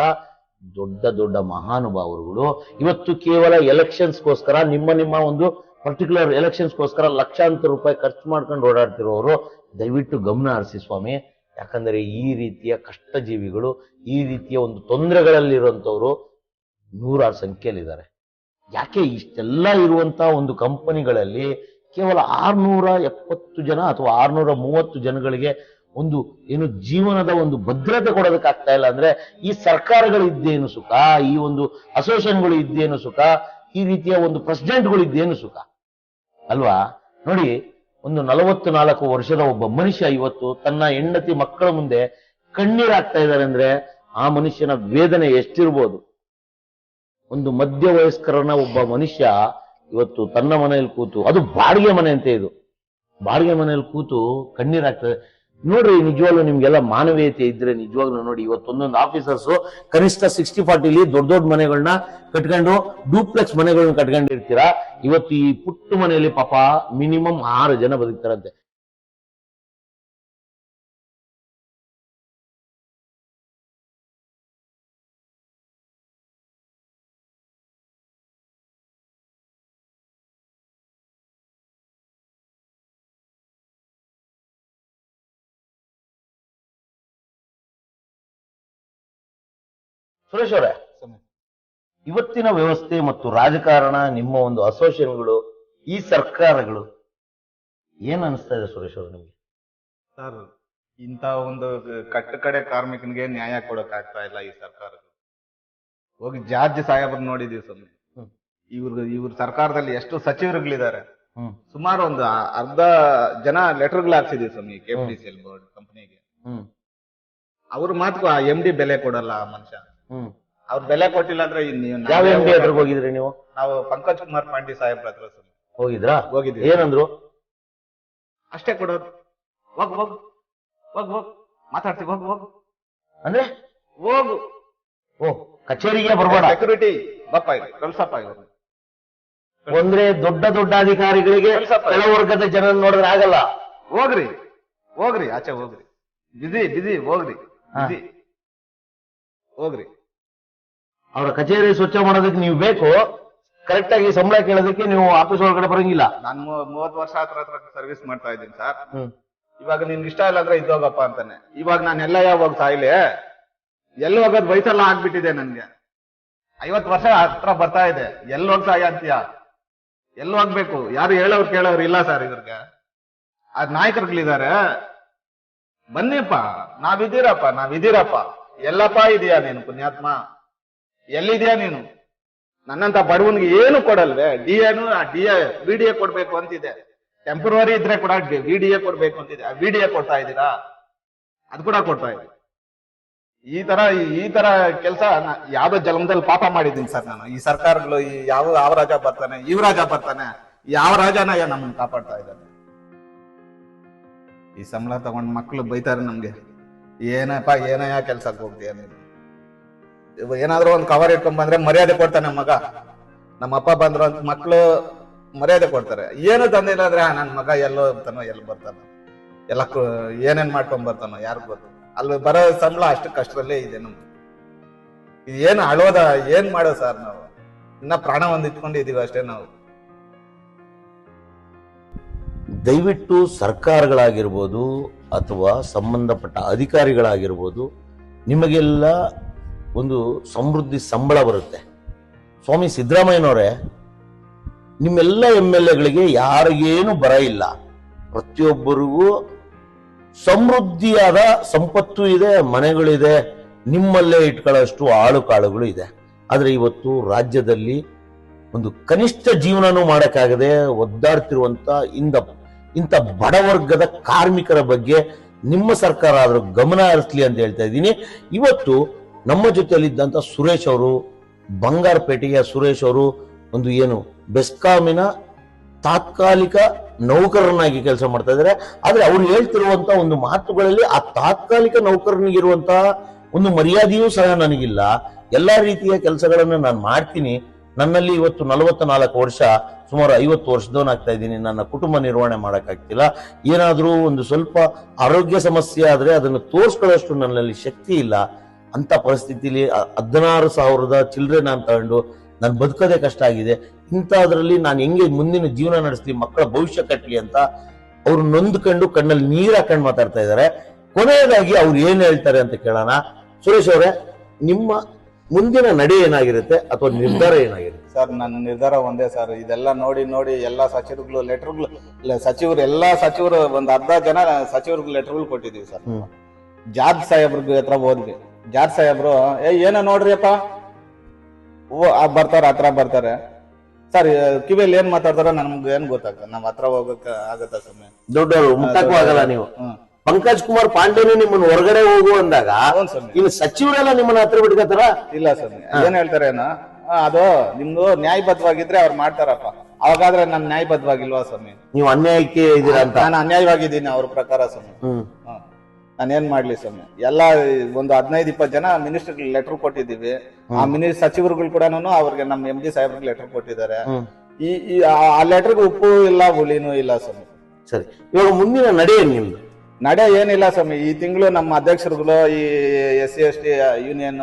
ದೊಡ್ಡ ದೊಡ್ಡ ಮಹಾನುಭಾವರುಗಳು. ಇವತ್ತು ಕೇವಲ ಎಲೆಕ್ಷನ್ಸ್ಗೋಸ್ಕರ, ನಿಮ್ಮ ನಿಮ್ಮ ಒಂದು ಪರ್ಟಿಕ್ಯುಲರ್ ಎಲೆಕ್ಷನ್ಸ್ಗೋಸ್ಕರ ಲಕ್ಷಾಂತರ ರೂಪಾಯಿ ಖರ್ಚು ಮಾಡ್ಕೊಂಡು ಓಡಾಡ್ತಿರೋರು, ದಯವಿಟ್ಟು ಗಮನ ಹರಿಸಿ ಸ್ವಾಮಿ. ಯಾಕಂದ್ರೆ ಈ ರೀತಿಯ ಕಷ್ಟ ಜೀವಿಗಳು ಈ ರೀತಿಯ ಒಂದು ತೊಂದರೆಗಳಲ್ಲಿರುವಂತವ್ರು ನೂರಾರು ಸಂಖ್ಯೆಯಲ್ಲಿದ್ದಾರೆ. ಯಾಕೆ ಇಷ್ಟೆಲ್ಲ ಇರುವಂತ ಒಂದು ಕಂಪನಿಗಳಲ್ಲಿ ಕೇವಲ ಆರ್ನೂರ ಎಪ್ಪತ್ತು ಜನ ಅಥವಾ ಆರ್ನೂರ ಮೂವತ್ತು ಜನಗಳಿಗೆ ಒಂದು ಏನು ಜೀವನದ ಒಂದು ಭದ್ರತೆ ಕೊಡೋದಕ್ಕಾಗ್ತಾ ಇಲ್ಲ ಅಂದ್ರೆ ಈ ಸರ್ಕಾರಗಳು ಇದ್ದೇನು ಸುಖ? ಈ ಒಂದು ಅಸೋಸಿಯೇಷನ್ಗಳು ಇದ್ದೇನು ಸುಖ? ಈ ರೀತಿಯ ಒಂದು ಪ್ರೆಸಿಡೆಂಟ್ಗಳು ಇದ್ದೇನು ಸುಖ? ಅಲ್ವಾ? ನೋಡಿ, ಒಂದು ನಲವತ್ತು ನಾಲ್ಕು ವರ್ಷದ ಒಬ್ಬ ಮನುಷ್ಯ ಇವತ್ತು ತನ್ನ ಹೆಂಡತಿ ಮಕ್ಕಳ ಮುಂದೆ ಕಣ್ಣೀರಾಗ್ತಾ ಇದ್ದಾರೆ ಅಂದ್ರೆ ಆ ಮನುಷ್ಯನ ವೇದನೆ ಎಷ್ಟಿರ್ಬೋದು? ಒಂದು ಮಧ್ಯ ವಯಸ್ಕರನ ಒಬ್ಬ ಮನುಷ್ಯ ಇವತ್ತು ತನ್ನ ಮನೆಯಲ್ಲಿ ಕೂತು, ಅದು ಬಾಡಿಗೆ ಮನೆ ಅಂತ ಇದು. ಬಾಡಿಗೆ ಮನೆಯಲ್ಲಿ ಕೂತು ಕಣ್ಣೀರಾಗ್ತದೆ ನೋಡ್ರಿ, ನಿಜವಾಗ್ಲೂ ನಿಮ್ಗೆಲ್ಲ ಮಾನವೀಯತೆ ಇದ್ರೆ ನಿಜವಾಗ್ಲೂ ನೋಡಿ, ಇವತ್ತೊಂದೊಂದು ಆಫೀಸರ್ಸ್ ಕನಿಷ್ಠ ಸಿಕ್ಸ್ಟಿ ಫಾರ್ಟಿಲಿ ದೊಡ್ಡ ದೊಡ್ಡ ಮನೆಗಳನ್ನ ಕಟ್ಕೊಂಡು ಡೂಪ್ಲೆಕ್ಸ್ ಮನೆಗಳನ್ನ ಕಟ್ಕೊಂಡಿರ್ತೀರಾ? ಇವತ್ತು ಈ ಪುಟ್ಟ ಮನೆಯಲ್ಲಿ ಪಾಪ ಮಿನಿಮಮ್ ಆರು ಜನ ಬದುಕ್ತಾರಂತೆ. ಸುರೇಶ್ ಅವರೇ ಇವತ್ತಿನ ವ್ಯವಸ್ಥೆ ಮತ್ತು ರಾಜಕಾರಣ ನಿಮ್ಮ ಒಂದು ಅಸೋಸಿಯೇಷನ್ಗಳು ಈ ಸರ್ಕಾರಗಳು ಏನ್ ಅನಿಸ್ತಾ ಇದೆ ಸುರೇಶ್ ಅವರು ನಿಮ್ಗೆ? ಸರ್ ಇಂತ ಒಂದು ಕಟ್ಟ ಕಡೆ ಕಾರ್ಮಿಕನಿಗೆ ನ್ಯಾಯ ಕೊಡಕ್ ಆಗ್ತಾ ಇಲ್ಲ ಈ ಸರ್ಕಾರ ಹೋಗಿ ಜಾರ್ಜ್ ಸಾಹೇಬ್ರ ನೋಡಿದೀವಿ ಸ್ವಾಮಿ. ಇವ್ರ ಇವ್ರ ಸರ್ಕಾರದಲ್ಲಿ ಎಷ್ಟು ಸಚಿವರುಗಳಿದ್ದಾರೆ. ಸುಮಾರು ಒಂದು ಅರ್ಧ ಜನ ಲೆಟರ್ಗಳು ಹಾಕ್ಸಿದೀವಿ ಸ್ವಾಮಿ K P C L board ಕಂಪನಿಗೆ. ಅವ್ರ ಮಾತು ಎಂ ಡಿ ಬೆಲೆ ಕೊಡಲ್ಲ ಆ ಮನುಷ್ಯ. ಹ್ಮ್. ಅವ್ರ ಬೆಲೆ ಕೊಟ್ಟಿಲ್ಲ ಅಂದ್ರೆ ಇನ್ ನೀವು ಯಾವ ಎಂ ಹತ್ರಕ್ಕೆ ಹೋಗಿದ್ರಿ ನೀವು? ನಾವು ಪಂಕಜ್ ಕುಮಾರ್ ಪಾಂಡಿ ಸಾಹೇಬ್ರ ಹತ್ರ ಸ್ವಾಮಿ ಹೋಗಿದ್ರಾ? ಹೋಗಿದ್ವಿ ಏನಂದ್ರು? ಅಷ್ಟೇ ಕೊಡೋದು. ಹೋಗ್ ಹೋಗ್. ಹೋಗ್ ಹೋಗ್. ಮಾತಾಡ್ತೀವಿ ಹೋಗ್ ಹೋಗ್. ಅಂದ್ರೆ? ಹೋಗು. ಓ ಕಚೇರಿಗೆ ಬರ್ಬೋದ ಸೆಕ್ಯೂರಿಟಿ ಬಪ್ಪ ಇದು. ಕಳ್ಸಪ್ಪ ಇವ್ರು ಅಂದ್ರೆ ದೊಡ್ಡ ದೊಡ್ಡ ಅಧಿಕಾರಿಗಳಿಗೆ ಕೆಲ್ಸಪ್ಪ. ಕೆಳವರ್ಗದ ಜನ ನೋಡಿದ್ರೆ ಆಗಲ್ಲ. ಹೋಗ್ರಿ. ಹೋಗ್ರಿ. ಆಚೆ ಹೋಗ್ರಿ. ಬಿದಿ ಬಿದಿ ಹೋಗ್ರಿ. ಹೋಗ್ರಿ. ಅವರ ಕಚೇರಿ ಸ್ವಚ್ಛ ಮಾಡೋದಕ್ಕೆ ನೀವು ಬೇಕು ಕರೆಕ್ಟ್ ಆಗಿ ಸಂಬಳ ಕೇಳೋದಕ್ಕೆ ನೀವು ಆಫೀಸ್ ಒಳಗಡೆ ಬರಂಗಿಲ್ಲ. ನಾನು ಮೂವತ್ ವರ್ಷ ಹತ್ರ ಹತ್ರ ಸರ್ವಿಸ್ ಮಾಡ್ತಾ ಇದ್ದೀನಿ ಸರ್ ಹ್ಮ್. ಇವಾಗ ನಿನ್ಗೆ ಇಷ್ಟ ಇಲ್ಲ ಅಂದ್ರೆ ಇದ್ದೋಗಪ್ಪ ಅಂತಾನೆ. ಇವಾಗ ನಾನು ಎಲ್ಲ ಯಾವಾಗ ಸಾಯ್ಲಿ ಎಲ್ಲಿ ಹೋಗೋದ್ ವಯಸ್ಸೆಲ್ಲ ಆಗ್ಬಿಟ್ಟಿದೆ ನನ್ಗೆ. ಐವತ್ ವರ್ಷ ಹತ್ರ ಬರ್ತಾ ಇದೆ. ಎಲ್ಲಿ ಹೋಗ್ ಸಾಯ ಅಂತೀಯ? ಎಲ್ಲಿ ಹೋಗ್ಬೇಕು? ಯಾರು ಹೇಳೋರು ಕೇಳೋರು ಇಲ್ಲ ಸರ್ ಇದ್ರಿಗೆ. ಆ ನಾಯಕರುಗಳಿದ್ದಾರೆ. ಬನ್ನಿಪ್ಪ ನಾವಿದ್ದೀರಪ್ಪ ನಾವಿದ್ದೀರಪ್ಪ. ಎಲ್ಲಪ್ಪ ಇದೀಯಾ ನೀನು ಪುಣ್ಯಾತ್ಮ. ಎಲ್ಲಿದ್ಯಾ ನೀನು? ನನ್ನಂತ ಬಡವನ್ಗೆ ಏನು ಕೊಡಲ್ವೇ? ಡಿ ಎನು ವಿ ಡಿ ಎ ಕೊಡ್ಬೇಕು ಅಂತಿದೆ ಟೆಂಪ್ರವರಿ ಇದ್ರೆ ಕೂಡ ವಿ ಡಿ ಎ ಕೊಡ್ಬೇಕು ಅಂತಿದೆ ಆ ವಿ ಡಿ ಎ ಕೊಡ್ತಾ ಇದ್ದೀರಾ? ಅದು ಕೂಡ ಕೊಡ್ತಾ ಇದೆ ಈ ತರ ಈ ತರ ಕೆಲಸ ಯಾವ ಜನ್ಮದಲ್ಲಿ ಪಾಪ ಮಾಡಿದ್ದೀನಿ ಸರ್ ನಾನು. ಈ ಸರ್ಕಾರಗಳು, ಈ ಯಾವ ಯಾವ ರಾಜ ಬರ್ತಾನೆ ಇವ್ ರಾಜ ಬರ್ತಾನೆ, ಯಾವ ರಾಜನ ನಮ್ಮನ್ನು ಕಾಪಾಡ್ತಾ ಇದ್ದಾನೆ? ಈ ಸಂಬಳ ತಗೊಂಡ್ ಮಕ್ಳು ಬೈತಾರೆ ನಮ್ಗೆ. ಏನಪ್ಪ, ಏನಯ್ಯ ಕೆಲ್ಸಕ್ಕೆ ಹೋಗ್ತೀಯ ನೀನು? ಏನಾದ್ರೂ ಒಂದು ಕವರ್ ಇಟ್ಕೊಂಡ್ ಬಂದ್ರೆ ಮರ್ಯಾದೆ ಕೊಡ್ತಾನೆ ಮಗ. ನಮ್ಮ ಅಪ್ಪ ಬಂದ್ರು ಅಂತ ಮಕ್ಕಳು ಮರ್ಯಾದೆ ಕೊಡ್ತಾರೆ. ಏನು ತಂದಿಲ್ಲ ಅಂದ್ರೆ ನನ್ನ ನನ್ ಮಗ ಎಲ್ಲೋ ಬರ್ತಾನೋ ಎಲ್ಲಿ ಬರ್ತಾನೋ, ಎಲ್ಲ ಏನೇನ್ ಮಾಡ್ಕೊಂಡ್ ಬರ್ತಾನೋ ಯಾರು ಗೊತ್ತು? ಅಲ್ಲಿ ಬರೋ ಸಂಬಳ ಅಷ್ಟು ಕಷ್ಟದಲ್ಲೇ ಇದೆ ನಮ್ಗೆ ಇದು ಏನು ಅಳೋದ, ಏನ್ ಮಾಡೋ ಸರ್ ನಾವು? ಇನ್ನ ಪ್ರಾಣ ಒಂದ್ ಇಟ್ಕೊಂಡಿದೀವಿ ಅಷ್ಟೇ ನಾವು. ದಯವಿಟ್ಟು ಸರ್ಕಾರಗಳಾಗಿರ್ಬೋದು ಅಥವಾ ಸಂಬಂಧಪಟ್ಟ ಅಧಿಕಾರಿಗಳಾಗಿರ್ಬೋದು, ನಿಮಗೆಲ್ಲ ಒಂದು ಸಮೃದ್ಧಿ ಸಂಬಳ ಬರುತ್ತೆ. ಸ್ವಾಮಿ ಸಿದ್ದರಾಮಯ್ಯನವರೇ, ನಿಮ್ಮೆಲ್ಲ ಎಂ ಎಲ್ ಎಗಳಿಗೆ ಯಾರಿಗೇನು ಬರ ಇಲ್ಲ. ಪ್ರತಿಯೊಬ್ಬರಿಗೂ ಸಮೃದ್ಧಿಯಾದ ಸಂಪತ್ತು ಇದೆ, ಮನೆಗಳಿದೆ, ನಿಮ್ಮಲ್ಲೇ ಇಟ್ಕೊಳ್ಳೋಷ್ಟು ಆಳು ಕಾಳುಗಳು ಇದೆ. ಆದರೆ ಇವತ್ತು ರಾಜ್ಯದಲ್ಲಿ ಒಂದು ಕನಿಷ್ಠ ಜೀವನನೂ ಮಾಡೋಕ್ಕಾಗದೆ ಒದ್ದಾಡ್ತಿರುವಂಥ ಇಂದ, ಇಂಥ ಬಡವರ್ಗದ ಕಾರ್ಮಿಕರ ಬಗ್ಗೆ ನಿಮ್ಮ ಸರ್ಕಾರ ಆದರೂ ಗಮನ ಹರಿಸ್ಲಿ ಅಂತ ಹೇಳ್ತಾ ಇದ್ದೀನಿ. ಇವತ್ತು ನಮ್ಮ ಜೊತೆಯಲ್ಲಿದ್ದಂಥ ಸುರೇಶ್ ಅವರು, ಬಂಗಾರಪೇಟೆಯ ಸುರೇಶ್ ಅವರು ಒಂದು ಏನು ಬೆಸ್ಕಾಮಿನ ತಾತ್ಕಾಲಿಕ ನೌಕರನಾಗಿ ಕೆಲಸ ಮಾಡ್ತಾ ಇದ್ದಾರೆ. ಆದ್ರೆ ಅವ್ರು ಹೇಳ್ತಿರುವಂತ ಒಂದು ಮಾತುಗಳಲ್ಲಿ ಆ ತಾತ್ಕಾಲಿಕ ನೌಕರನಿಗಿರುವಂತಹ ಒಂದು ಮರ್ಯಾದೆಯೂ ಸಹ ನನಗಿಲ್ಲ. ಎಲ್ಲಾ ರೀತಿಯ ಕೆಲಸಗಳನ್ನ ನಾನು ಮಾಡ್ತೀನಿ. ನನ್ನಲ್ಲಿ ಇವತ್ತು ನಲವತ್ತ ನಾಲ್ಕು ವರ್ಷ, ಸುಮಾರು ಐವತ್ತು ವರ್ಷದವನಾಗ್ತಾ ಇದ್ದೀನಿ. ನನ್ನ ಕುಟುಂಬ ನಿರ್ವಹಣೆ ಮಾಡೋಕ್ಕಾಗ್ತಿಲ್ಲ. ಏನಾದರೂ ಒಂದು ಸ್ವಲ್ಪ ಆರೋಗ್ಯ ಸಮಸ್ಯೆ ಆದರೆ ಅದನ್ನು ತೋರಿಸ್ಕೊಳ್ಳೋಷ್ಟು ನನ್ನಲ್ಲಿ ಶಕ್ತಿ ಇಲ್ಲ. ಅಂತ ಪರಿಸ್ಥಿತಿಲಿ ಹದಿನಾರು ಸಾವಿರದ ಚಿಲ್ಲರೆ ನಾನು ತಗೊಂಡು ನಾನು ಬದುಕೋದೇ ಕಷ್ಟ ಆಗಿದೆ. ಇಂಥದ್ರಲ್ಲಿ ನಾನು ಹೆಂಗೆ ಮುಂದಿನ ಜೀವನ ನಡೆಸ್ತೀನಿ ಮಕ್ಕಳ ಭವಿಷ್ಯ ಕಟ್ಟಲಿ ಅಂತ ಅವ್ರು ನೊಂದ್ಕೊಂಡು ಕಣ್ಣಲ್ಲಿ ನೀರ್ ಹಾಕೊಂಡು ಮಾತಾಡ್ತಾ ಇದ್ದಾರೆ ಕೊನೆಯದಾಗಿ ಅವ್ರು ಏನ್ ಹೇಳ್ತಾರೆ ಅಂತ ಕೇಳೋಣ. ಸುರೇಶ್ ಅವರೇ ನಿಮ್ಮ ಮುಂದಿನ ನಡೆ ಏನಾಗಿರುತ್ತೆ ಅಥವಾ ನಿರ್ಧಾರ ಏನಾಗಿರುತ್ತೆ? ಸರ್ ನನ್ನ ನಿರ್ಧಾರ ಒಂದೇ ಸರ್. ಇದೆಲ್ಲ ನೋಡಿ ನೋಡಿ ಎಲ್ಲಾ ಸಚಿವರುಗಳು ಲೆಟರ್ಗಳು ಸಚಿವರು ಎಲ್ಲಾ ಸಚಿವರು ಒಂದ್ ಅರ್ಧ ಜನ ಸಚಿವರಿಗೆ ಲೆಟರ್ಗಳು ಕೊಟ್ಟಿದ್ದೀವಿ ಸರ್. ಜಾಬ್ ಸಾಹೇಬ್ರಿಗೆ ಹತ್ರ ಹೋದ್ವಿ. ಜಾರ್ಜ್ ಸಾಹೇಬ್ರು ಏ ಏನೋ ನೋಡ್ರಿಯಪ್ಪ ಓ ಆ ಬರ್ತಾರ ಹತ್ರ ಬರ್ತಾರೆ. ಸರ್ ಕಿವಿಯಲ್ಲಿ ಏನ್ ಮಾತಾಡ್ತಾರ ನಮ್ಗೆ ಏನ್ ಗೊತ್ತಾಗ್ತದೆ? ನಮ್ ಹತ್ರ ಹೋಗಕ್ ಆಗತ್ತ ಸಮಯ ದೊಡ್ಡವರು ಮುಟ್ಟಕ್ಕೂ ಆಗಲ್ಲ ನೀವು. ಪಂಕಜ್ ಕುಮಾರ್ ಪಾಂಡೆನು ನಿಮ್ಮನ್ನ ಹೊರಗಡೆ ಹೋಗು ಅಂದಾಗ ಇಲ್ಲಿ ಸ್ವಾಮಿ. ಇನ್ನು ಸಚಿವರೆಲ್ಲ ನಿಮ್ಮನ್ನ ಹತ್ರ ಬಿಡ್ಕತ್ತಾರ ಇಲ್ಲ ಸರ್ ಏನ್ ಹೇಳ್ತಾರೇನ? ಆ, ಅದು ನಿಮ್ದು ನ್ಯಾಯಬದ್ಧವಾಗಿದ್ರೆ ಅವ್ರು ಮಾಡ್ತಾರಪ್ಪ. ಅವಾಗಾದ್ರೆ ನಾನ್ ನ್ಯಾಯಬದ್ಧವಾಗಿಲ್ವಾ ಸ್ವಾಮಿ? ನೀವು ಅನ್ಯಾಯಕ್ಕೆ ಇದೀರಾ ಅಂತ? ನಾನು ಅನ್ಯಾಯವಾಗಿದ್ದೀನಿ ಅವ್ರ ಪ್ರಕಾರ ಸ್ವಾಮಿ. ಹ್ಮ್. ನಾನು ಏನ್ ಮಾಡ್ಲಿ ಸ್ವಾಮಿ? ಎಲ್ಲ ಒಂದು ಹದಿನೈದು ಇಪ್ಪತ್ತು ಜನ ಮಿನಿಸ್ಟರ್ ಲೆಟರ್ ಕೊಟ್ಟಿದ್ದೀವಿ. ಆ ಮಿನಿ ಸಚಿವರುಗಳು ಕೂಡ ಅವ್ರಿಗೆ ನಮ್ಮ ಎಂ ಡಿ ಸಾಹೇಬ್ರಿಗೆ ಲೆಟರ್ ಕೊಟ್ಟಿದ್ದಾರೆ. ಈ ಈ- ಆ ಲೆಟರ್ಗೆ ಉಪ್ಪು ಇಲ್ಲ ಹುಲಿನೂ ಇಲ್ಲ ಸ್ವಾಮಿ. ಸರಿ. ಇವಾಗ ಮುಂದಿನ ನಡೆ ಏನ್ ನಿಮ್ದು? ನಡೆ ಏನಿಲ್ಲ ಸ್ವಾಮಿ. ಈ ತಿಂಗಳು ನಮ್ಮ ಅಧ್ಯಕ್ಷರುಗಳು ಈ S C S T union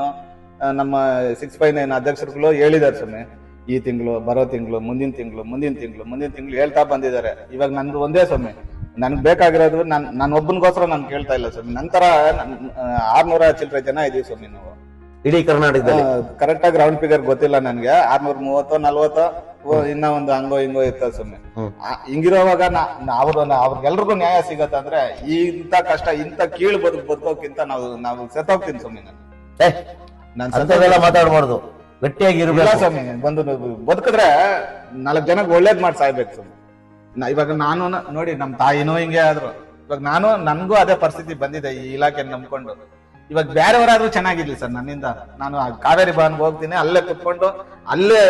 ನಮ್ಮ ಸಿಕ್ಸ್ ಫೈವ್ ನೈನ್ ಅಧ್ಯಕ್ಷರುಗಳು ಹೇಳಿದ್ದಾರೆ ಸ್ವಾಮಿ. ಈ ತಿಂಗಳು ಬರೋ ತಿಂಗಳು ಮುಂದಿನ ತಿಂಗಳು ಮುಂದಿನ ತಿಂಗಳು ಮುಂದಿನ ತಿಂಗಳು ಹೇಳ್ತಾ ಬಂದಿದ್ದಾರೆ. ಇವಾಗ ನಂದು ಒಂದೇ ಸ್ವಾಮಿ. ನನ್ಗೆ ಬೇಕಾಗಿರೋದು ನಾನು ನಾನು ಒಬ್ಬನಿಗೋಸ್ಕರ ನಾನು ಕೇಳ್ತಾ ಇಲ್ಲ ಸ್ವಾಮಿ. ನಂತರ ಆರ್ನೂರ ಚಿಲ್ಲರೆ ಜನ ಇದೀವಿ ಸ್ವಾಮಿ ನಾವು. ಇಡೀ ಕರ್ನಾಟಕದಲ್ಲಿ? ಕರೆಕ್ಟ್ ಆಗಿ ರೌಂಡ್ ಫಿಗರ್ ಗೊತ್ತಿಲ್ಲ ನನ್ಗೆ. ಆರ್ನೂರ ಮೂವತ್ತೋ ನಲ್ವತ್ತೋ ಇನ್ನ ಒಂದು ಹಂಗೋ ಹಿಂಗೋ ಇತ್ತ. ಆ, ಹಿಂಗಿರೋವಾಗ ನಾ- ಅವ್ರ ಅವ್ರು ಅವ್ರಿಗೆಲ್ರಿಗೂ ನ್ಯಾಯ ಸಿಗತ್ತಂದ್ರೆ ಇಂತ ಕಷ್ಟ ಇಂತ ಕೀಳು ಬದುಕು ಬದುಕೋಕ್ಕಿಂತ ನಾವು ನಾವು ಸೆತೋಗ್ತೀನಿ ಸ್ವಾಮಿ ನಾನು. ಏ, ನಾನು ಸಂತೋಷ ಮಾತಾಡ್ಬಾರ್ದು. ಗಟ್ಟಿಯಾಗಿ ಸ್ವಾಮಿ ಬಂದು ಬದುಕಿದ್ರೆ ನಾಲ್ಕು ಜನಕ್ಕೆ ಒಳ್ಳೇದ್ ಮಾಡಿ ಸಾಯ್ಬೇಕು ಸ್ವಾಮಿ. ನಾ- ಇವಾಗ ನಾನು ನೋಡಿ ನಮ್ ತಾಯಿನೂ ಹಿಂಗೆ ಆದ್ರು. ಇವಾಗ ನಾನು ನನ್ಗೂ ಅದೇ ಪರಿಸ್ಥಿತಿ ಬಂದಿದೆ ಈ ಇಲಾಖೆ ನಂಬ್ಕೊಂಡು. ಇವಾಗ ಬೇರೆಯವರಾದ್ರೂ ಚೆನ್ನಾಗಿರ್ಲಿ ಸರ್ ನನ್ನಿಂದ. ನಾನು ಆ ಕಾವೇರಿ ಭವನ್ಗೆ ಹೋಗ್ತೀನಿ ಅಲ್ಲೇ ಕುತ್ಕೊಂಡು ಅಲ್ಲೇ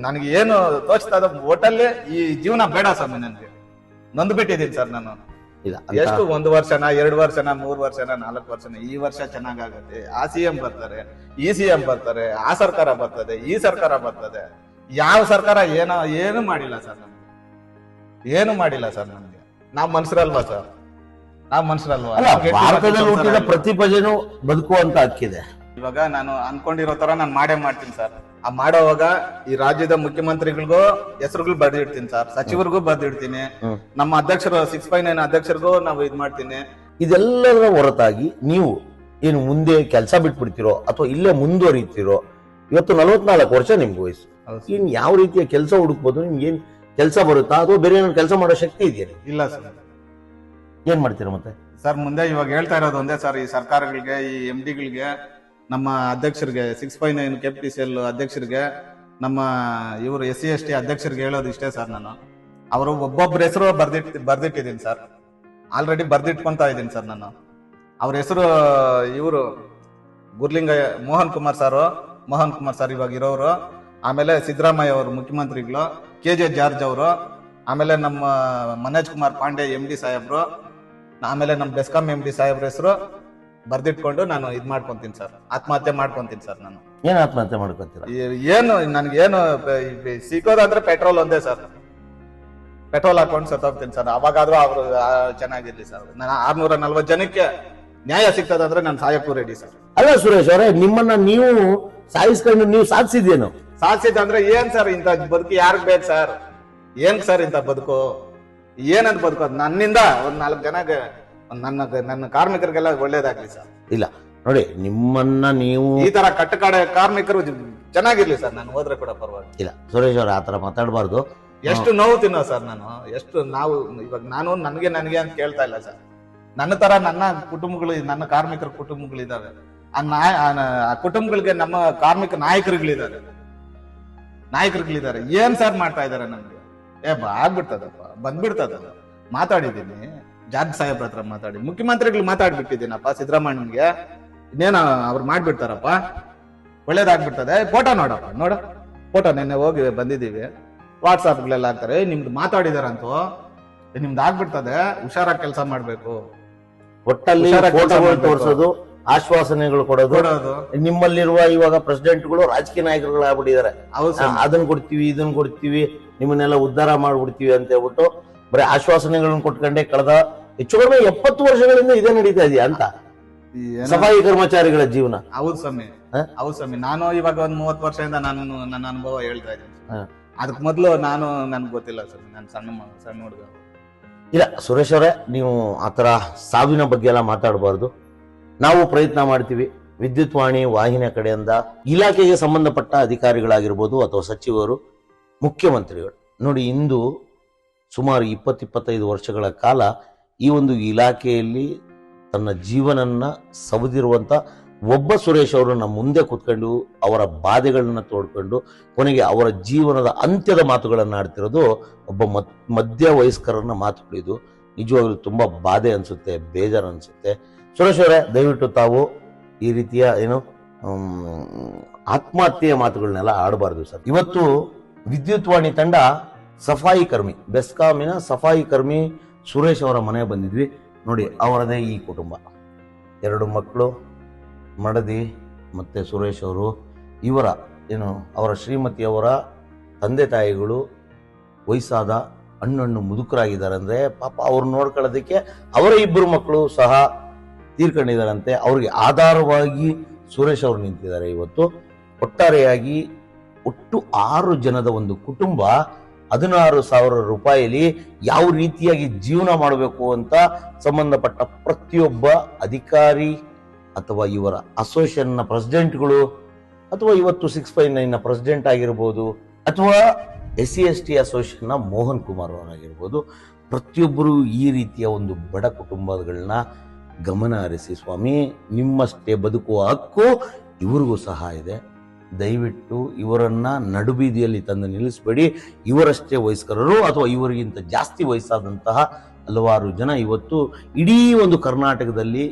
ನನಗೆ ಏನು ತೋಚ್ತಾ ಒಟ್ಟಲ್ಲೇ ಈ ಜೀವನ ಬೇಡ ಸರ್ ನನಗೆ. ನೊಂದು ಬಿಟ್ಟಿದ್ದೀನಿ ಸರ್ ನಾನು. ಇಲ್ಲ ಎಷ್ಟು ಒಂದು ವರ್ಷನ ಎರಡು ವರ್ಷನ ಮೂರ್ ವರ್ಷನ ನಾಲ್ಕು ವರ್ಷನ ಈ ವರ್ಷ ಚೆನ್ನಾಗಾಗತ್ತೆ. ಆ ಸಿ ಎಂ ಬರ್ತಾರೆ ಈ ಸಿ ಎಂ ಬರ್ತಾರೆ ಆ ಸರ್ಕಾರ ಬರ್ತದೆ ಈ ಸರ್ಕಾರ ಬರ್ತದೆ. ಯಾವ ಸರ್ಕಾರ ಏನೋ ಏನು ಮಾಡಿಲ್ಲ ಸರ್ ಏನು ಮಾಡಿಲ್ಲ ಸರ್ ನಮ್ಗೆ. ನಾವ್ ಮನ್ಸರಲ್ವಾ ಸರ್? ನಾವ್ ಮನ್ಸರಲ್ವಾ? ಅಲ್ಲ ನಮ್ಗೆ ಎಷ್ಟು ಭಾರತದಲ್ಲಿ ಹುಟ್ಟಿದ ಪ್ರತಿ ಪ್ರಜೆನೂ ಬದುಕುವಂತ ಹಕ್ಕಿದೆ ಇವಾಗ ನಾನು ಅನ್ಕೊಂಡಿರೋ ತರ ನಾನು ಮಾಡೇ ಮಾಡ್ತೀನಿ ಸರ್. ಆ ಮಾಡೋವಾಗ ಈ ರಾಜ್ಯದ ಮುಖ್ಯಮಂತ್ರಿಗಳಿಗೂ ಹೆಸರುಗಳು ಬರ್ದಿಡ್ತೀನಿ ಸರ್. ಸಚಿವರಿಗೂ ಬರ್ದಿಡ್ತೀನಿ. ನಮ್ಮ ಅಧ್ಯಕ್ಷರು ಸಿಕ್ಸ್ ಫೈವ್ ನೈನ್ ಅಧ್ಯಕ್ಷರಿಗೂ ನಾವು ಇದ್ ಮಾಡ್ತೀನಿ. ಇದೆಲ್ಲದರ ಹೊರತಾಗಿ ನೀವು ಏನು ಮುಂದೆ ಕೆಲಸ ಬಿಟ್ಬಿಡ್ತಿರೋ ಅಥವಾ ಇಲ್ಲೇ ಮುಂದುವರಿತೀರೋ ಇವತ್ತು ನಲವತ್ನಾಲ್ಕು ವರ್ಷ ನಿಮ್ಗೆ ವಯಸ್ಸು. ಇನ್ ಯಾವ ರೀತಿಯ ಕೆಲಸ ಹುಡುಕ್ಬೋದು ನಿಮ್ಗೆ ಏನ್ ಕೆಲಸ ಬರುತ್ತಾ? ಅಥವಾ ಬೇರೆ ಏನಾದ್ರು ಕೆಲಸ ಮಾಡೋ ಶಕ್ತಿ ಇದೆಯಾ ಇಲ್ಲ ಸರ್. ಏನ್ ಮಾಡ್ತೀರಾ ಮತ್ತೆ? ಸರ್ ಮುಂದೆ ಇವಾಗ ಹೇಳ್ತಾ ಇರೋದು ಒಂದೇ ಸರ್ ಈ ಸರ್ಕಾರಗಳಿಗೆ ಈ ಎಂ ಡಿಗಳಿಗೆ ನಮ್ಮ ಅಧ್ಯಕ್ಷರಿಗೆ six five nine K P C L ಅಧ್ಯಕ್ಷರಿಗೆ ನಮ್ಮ ಇವರು ಎಸ್ ಸಿ ಎಸ್ ಟಿ ಅಧ್ಯಕ್ಷರಿಗೆ ಹೇಳೋದು ಇಷ್ಟೇ ಸರ್ ನಾನು. ಅವರು ಒಬ್ಬೊಬ್ಬರ ಹೆಸರು ಬರ್ದಿಟ್ ಬರ್ದಿಟ್ಟಿದ್ದೀನಿ ಸರ್. ಆಲ್ರೆಡಿ ಬರ್ದಿಟ್ಕೊಂತ ಇದ್ದೀನಿ ಸರ್ ನಾನು. ಅವ್ರ ಹೆಸರು ಇವರು ಗುರ್ಲಿಂಗ ಮೋಹನ್ ಕುಮಾರ್ ಸಾರು. ಮೋಹನ್ ಕುಮಾರ್ ಸರ್ ಇವಾಗ ಇರೋರು ಆಮೇಲೆ ಸಿದ್ದರಾಮಯ್ಯ ಅವರು ಮುಖ್ಯಮಂತ್ರಿಗಳು. ಕೆ ಜೆ ಜಾರ್ಜ್ ಅವರು ಆಮೇಲೆ ನಮ್ಮ ಮನೋಜ್ ಕುಮಾರ್ ಪಾಂಡೆ ಎಂ ಡಿ ಸಾಹೇಬ್ರು ಆಮೇಲೆ ನಮ್ಮ ಬೆಸ್ಕಾಂ ಎಂ ಡಿ ಸಾಹೇಬ್ರ ಹೆಸರು ಬರ್ದಿಟ್ಕೊಂಡು ನಾನು ಇದ್ ಮಾಡ್ಕೊಂತೀನಿ ಸರ್. ಆತ್ಮಹತ್ಯೆ ಮಾಡ್ಕೊಂತೀನಿ ಸರ್ ನಾನು. ಏನ್ ಆತ್ಮಹತ್ಯೆ ಮಾಡ್ಕೊತೀರಾ? ಏನು ನನ್ಗೇನು ಸಿಕ್ಕೋದಂದ್ರೆ ಪೆಟ್ರೋಲ್ ಒಂದೇ ಸರ್. ಪೆಟ್ರೋಲ್ ಹಾಕೊಂಡು ಸತ್ತೋಗ್ತೀನಿ ಸರ್. ಅವಾಗಾದ್ರೂ ಅವರು ಚೆನ್ನಾಗಿರ್ಲಿ ಸರ್. ನಾನು ಆರ್ನೂರ ನಲ್ವತ್ತು ಜನಕ್ಕೆ ನ್ಯಾಯ ಸಿಗ್ತದಂದ್ರೆ ನಾನು ಸಾಯಕ್ಕೂ ರೆಡಿ ಸರ್. ಅಲ್ಲ ಸುರೇಶ್ ಅವರೇ ನಿಮ್ಮನ್ನ ನೀವು ಸಾಯಿಸ್ಕೊಂಡು ನೀವು ಸಾಧಿಸಿದೇನು ಸಾಧಿಸಿದಂದ್ರೆ ಏನ್ ಸರ್ ಇಂಥ ಬದುಕು ಯಾರಿಗ್ ಬೇಕು ಸರ್? ಏನ್ ಸರ್ ಇಂಥ ಬದುಕು? ಏನಂತ ಬದುಕು? ನನ್ನಿಂದ ಒಂದ್ ನಾಲ್ಕು ಜನ ನನ್ನ ನನ್ನ ಕಾರ್ಮಿಕರಿಗೆಲ್ಲ ಒಳ್ಳೇದಾಗ್ಲಿ ಸರ್. ಇಲ್ಲ ನೋಡಿ ನಿಮ್ಮನ್ನ ನೀವು ಈ ತರ ಕಟ್ಟಕಡೆ ಕಾರ್ಮಿಕರು ಚೆನ್ನಾಗಿರ್ಲಿ ಸರ್ ನಾನು ಹೋದ್ರೆ ಕೂಡ ಪರವಾಗಿಲ್ಲ. ಇಲ್ಲ ಸುರೇಶ್ ಅವ್ರ ಆತರ ಮಾತಾಡಬಾರ್ದು. ಎಷ್ಟು ನೋವು ತಿನ್ನೋ ಸರ್ ನಾನು? ಎಷ್ಟು ನಾವು ಇವಾಗ ನಾನು ನನಗೆ ನನಗೆ ಅಂತ ಕೇಳ್ತಾ ಇಲ್ಲ ಸರ್. ನನ್ನ ತರ ನನ್ನ ಕುಟುಂಬಗಳು ನನ್ನ ಕಾರ್ಮಿಕರ ಕುಟುಂಬಗಳಿದಾವೆ. ಆ ನಾಯ ಆ ಕುಟುಂಬಗಳಿಗೆ ನಮ್ಮ ಕಾರ್ಮಿಕ ನಾಯಕರುಗಳಿದ್ದಾರೆ ನಾಯಕರುಗಳಿದ್ದಾರೆ. ಏನ್ ಸರ್ ಮಾಡ್ತಾ ಇದಾರೆ ನಮ್ಗೆ? ಏ ಬಾ ಆಗ್ಬಿಡ್ತದಪ್ಪ. ಬಂದ್ಬಿಡ್ತದ ಮಾತಾಡಿದ್ದೀನಿ. ಜಾರ್ಜ್ ಸಾಹೇಬ್ರ ಹತ್ರ ಮಾತಾಡಿ. ಮುಖ್ಯಮಂತ್ರಿಗಳು ಮಾತಾಡ್ಬಿಟ್ಟಿದ್ದೀನಪ್ಪ ಸಿದ್ದರಾಮಯ್ಯನ್ಗೆ ಇನ್ನೇನ ಅವ್ರು ಮಾಡ್ಬಿಡ್ತಾರಪ್ಪ? ಒಳ್ಳೇದಾಗ್ಬಿಡ್ತದೆ. ಫೋಟೋ ನೋಡಪ್ಪ ನೋಡ. ಫೋಟೋ ನಿನ್ನೆ ಹೋಗಿ ಬಂದಿದ್ದೀವಿ. ವಾಟ್ಸಾಪ್ಗಳೆಲ್ಲ ಹಾಕ್ತಾರೆ. "ಏ, ನಿಮ್ದು ಮಾತಾಡಿದಾರಂತೂ. ನಿಮ್ದು ಆಗ್ಬಿಡ್ತದೆ ಹುಷಾರಾಗಿ ಕೆಲಸ ಮಾಡ್ಬೇಕು. ಒಟ್ಟಲ್ಲಿ ತೋರಿಸೋದು ಆಶ್ವಾಸನೆಗಳು ಕೊಡೋದು. ನಿಮ್ಮಲ್ಲಿರುವ ಇವಾಗ ಪ್ರೆಸಿಡೆಂಟ್ಗಳು ರಾಜಕೀಯ ನಾಯಕರುಗಳಾಗ್ಬಿಟ್ಟಿದ್ದಾರೆ. ಆಗ್ಬಿಟ್ಟಿದ್ದಾರೆ ಅದನ್ನ ಕೊಡ್ತೀವಿ ಇದನ್ನ ಕೊಡ್ತೀವಿ ನಿಮ್ಮನ್ನೆಲ್ಲ ಉದ್ಧಾರ ಮಾಡ್ಬಿಡ್ತೀವಿ ಅಂತ ಹೇಳ್ಬಿಟ್ಟು ಬರೀ ಆಶ್ವಾಸನೆಗಳನ್ನ ಕೊಟ್ಕೊಂಡೆ ಕಳೆದ ಹೆಚ್ಚು ಕಡಿಮೆ ಎಪ್ಪತ್ತು ವರ್ಷಗಳಿಂದ ಇದೇ ನಡೀತಾ ಇದೆಯಾ ಅಂತ? ಸಫಾಯಿ ಕರ್ಮಚಾರಿಗಳ ಜೀವನ. ಹೌದು ಸ್ವಾಮಿ? ಹೌದು ಸ್ವಾಮಿ. ನಾನು ಇವಾಗ ಒಂದ್ ಮೂವತ್ ವರ್ಷದಿಂದ ನಾನು ನನ್ನ ಅನುಭವ ಹೇಳ್ತಾ ಇದ್ದೀನಿ. ಅದಕ್ಕೆ ಅದಕ್ ಮೊದ್ಲು ನಾನು ನನ್ಗೆ ಗೊತ್ತಿಲ್ಲ ಸ್ವಾಮಿ. ನಾನು ಸಣ್ಣ ಸಣ್ಣ ಹುಡುಗ. ಇಲ್ಲ ಸುರೇಶ್ ಅವರೇ ನೀವು ಆತರ ಸಾವಿನ ಬಗ್ಗೆ ಎಲ್ಲ ಮಾತಾಡಬಾರ್ದು. ನಾವು ಪ್ರಯತ್ನ ಮಾಡ್ತೀವಿ. ವಿದ್ಯುತ್ ವಾಣಿ, ವಾಹಿನಿಯ ಕಡೆಯಿಂದ ಇಲಾಖೆಗೆ ಸಂಬಂಧಪಟ್ಟ ಅಧಿಕಾರಿಗಳಾಗಿರ್ಬೋದು ಅಥವಾ ಸಚಿವರು, ಮುಖ್ಯಮಂತ್ರಿಗಳು. ನೋಡಿ, ಇಂದು ಸುಮಾರು ಇಪ್ಪತ್ತಿಪ್ಪತ್ತೈದು ವರ್ಷಗಳ ಕಾಲ ಈ ಒಂದು ಇಲಾಖೆಯಲ್ಲಿ ತನ್ನ ಜೀವನನ್ನ ಸವದಿರುವಂಥ ಒಬ್ಬ ಸುರೇಶ್ ಅವರು ನಮ್ಮ ಮುಂದೆ ಕೂತ್ಕೊಂಡು, ಅವರ ಬಾಧೆಗಳನ್ನ ತೋಡ್ಕೊಂಡು, ಕೊನೆಗೆ ಅವರ ಜೀವನದ ಅಂತ್ಯದ ಮಾತುಗಳನ್ನು ಆಡ್ತಿರೋದು ಒಬ್ಬ ಮಧ್ಯ ವಯಸ್ಕರನ್ನ ಮಾತುಗಳಿದು ನಿಜವಾಗ್ಲೂ ತುಂಬಾ ಬಾಧೆ ಅನ್ಸುತ್ತೆ, ಬೇಜಾರು ಅನ್ಸುತ್ತೆ. ಸುರೇಶ್ ಅವರೇ ದಯವಿಟ್ಟು ತಾವು ಈ ರೀತಿಯ ಏನು ಆತ್ಮಹತ್ಯೆಯ ಮಾತುಗಳನ್ನೆಲ್ಲ ಆಡಬಾರ್ದು ಸರ್. ಇವತ್ತು ವಿದ್ಯುತ್ ವಾಣಿ ತಂಡ ಸಫಾಯಿ ಕರ್ಮಿ, ಬೆಸ್ಕಾಮಿನ ಸಫಾಯಿ ಕರ್ಮಿ ಸುರೇಶ್ ಅವರ ಮನೆ ಬಂದಿದ್ವಿ. ನೋಡಿ, ಅವರದೇ ಈ ಕುಟುಂಬ. ಎರಡು ಮಕ್ಕಳು, ಮಡದಿ ಮತ್ತೆ ಸುರೇಶ್ ಅವರು, ಇವರ ಏನು, ಅವರ ಶ್ರೀಮತಿಯವರ ತಂದೆ ತಾಯಿಗಳು, ವಯಸ್ಸಾದ ಹಣ್ಣು ಮುದುಕರಾಗಿದ್ದಾರೆ ಅಂದ್ರೆ ಪಾಪ ಅವ್ರು ನೋಡ್ಕೊಳ್ಳೋದಕ್ಕೆ ಅವರ ಇಬ್ಬರು ಮಕ್ಕಳು ಸಹ ತೀರ್ಕೊಂಡಿದ್ದಾರಂತೆ. ಅವ್ರಿಗೆ ಆಧಾರವಾಗಿ ಸುರೇಶ್ ಅವರು ನಿಂತಿದ್ದಾರೆ ಇವತ್ತು. ಒಟ್ಟಾರೆಯಾಗಿ ಒಟ್ಟು ಆರು ಜನದ ಒಂದು ಕುಟುಂಬ ಹದಿನಾರು ಸಾವಿರ ರೂಪಾಯಿಲಿ ಯಾವ ರೀತಿಯಾಗಿ ಜೀವನ ಮಾಡಬೇಕು ಅಂತ ಸಂಬಂಧಪಟ್ಟ ಪ್ರತಿಯೊಬ್ಬ ಅಧಿಕಾರಿ ಅಥವಾ ಇವರ ಅಸೋಸಿಯೇಷನ್ನ ಪ್ರೆಸಿಡೆಂಟ್ಗಳು ಅಥವಾ ಇವತ್ತು ಸಿಕ್ಸ್ ಫೈವ್ ನೈನ್ನ ಪ್ರೆಸಿಡೆಂಟ್ ಆಗಿರ್ಬೋದು ಅಥವಾ ಎಸ್ ಸಿ ಎಸ್ ಟಿ ಅಸೋಸಿಯೇಷನ್ನ ಮೋಹನ್ ಕುಮಾರ್ ಅವರಾಗಿರ್ಬೋದು. ಪ್ರತಿಯೊಬ್ಬರು ಈ ರೀತಿಯ ಒಂದು ಬಡ ಕುಟುಂಬಗಳನ್ನ ಗಮನ ಹರಿಸಿ, ಸ್ವಾಮಿ, ನಿಮ್ಮಷ್ಟೇ ಬದುಕುವ ಹಕ್ಕು ಇವ್ರಿಗೂ ಸಹ ಇದೆ. ದಯವಿಟ್ಟು ಇವರನ್ನ ನಡುಬೀದಿಯಲ್ಲಿ ತಂದು ನಿಲ್ಲಿಸಬೇಡಿ. ಇವರಷ್ಟೇ ವಯಸ್ಕರರು ಅಥವಾ ಇವರಿಗಿಂತ ಜಾಸ್ತಿ ವಯಸ್ಸಾದಂತಹ ಹಲವಾರು ಜನ ಇವತ್ತು ಇಡೀ ಒಂದು ಕರ್ನಾಟಕದಲ್ಲಿ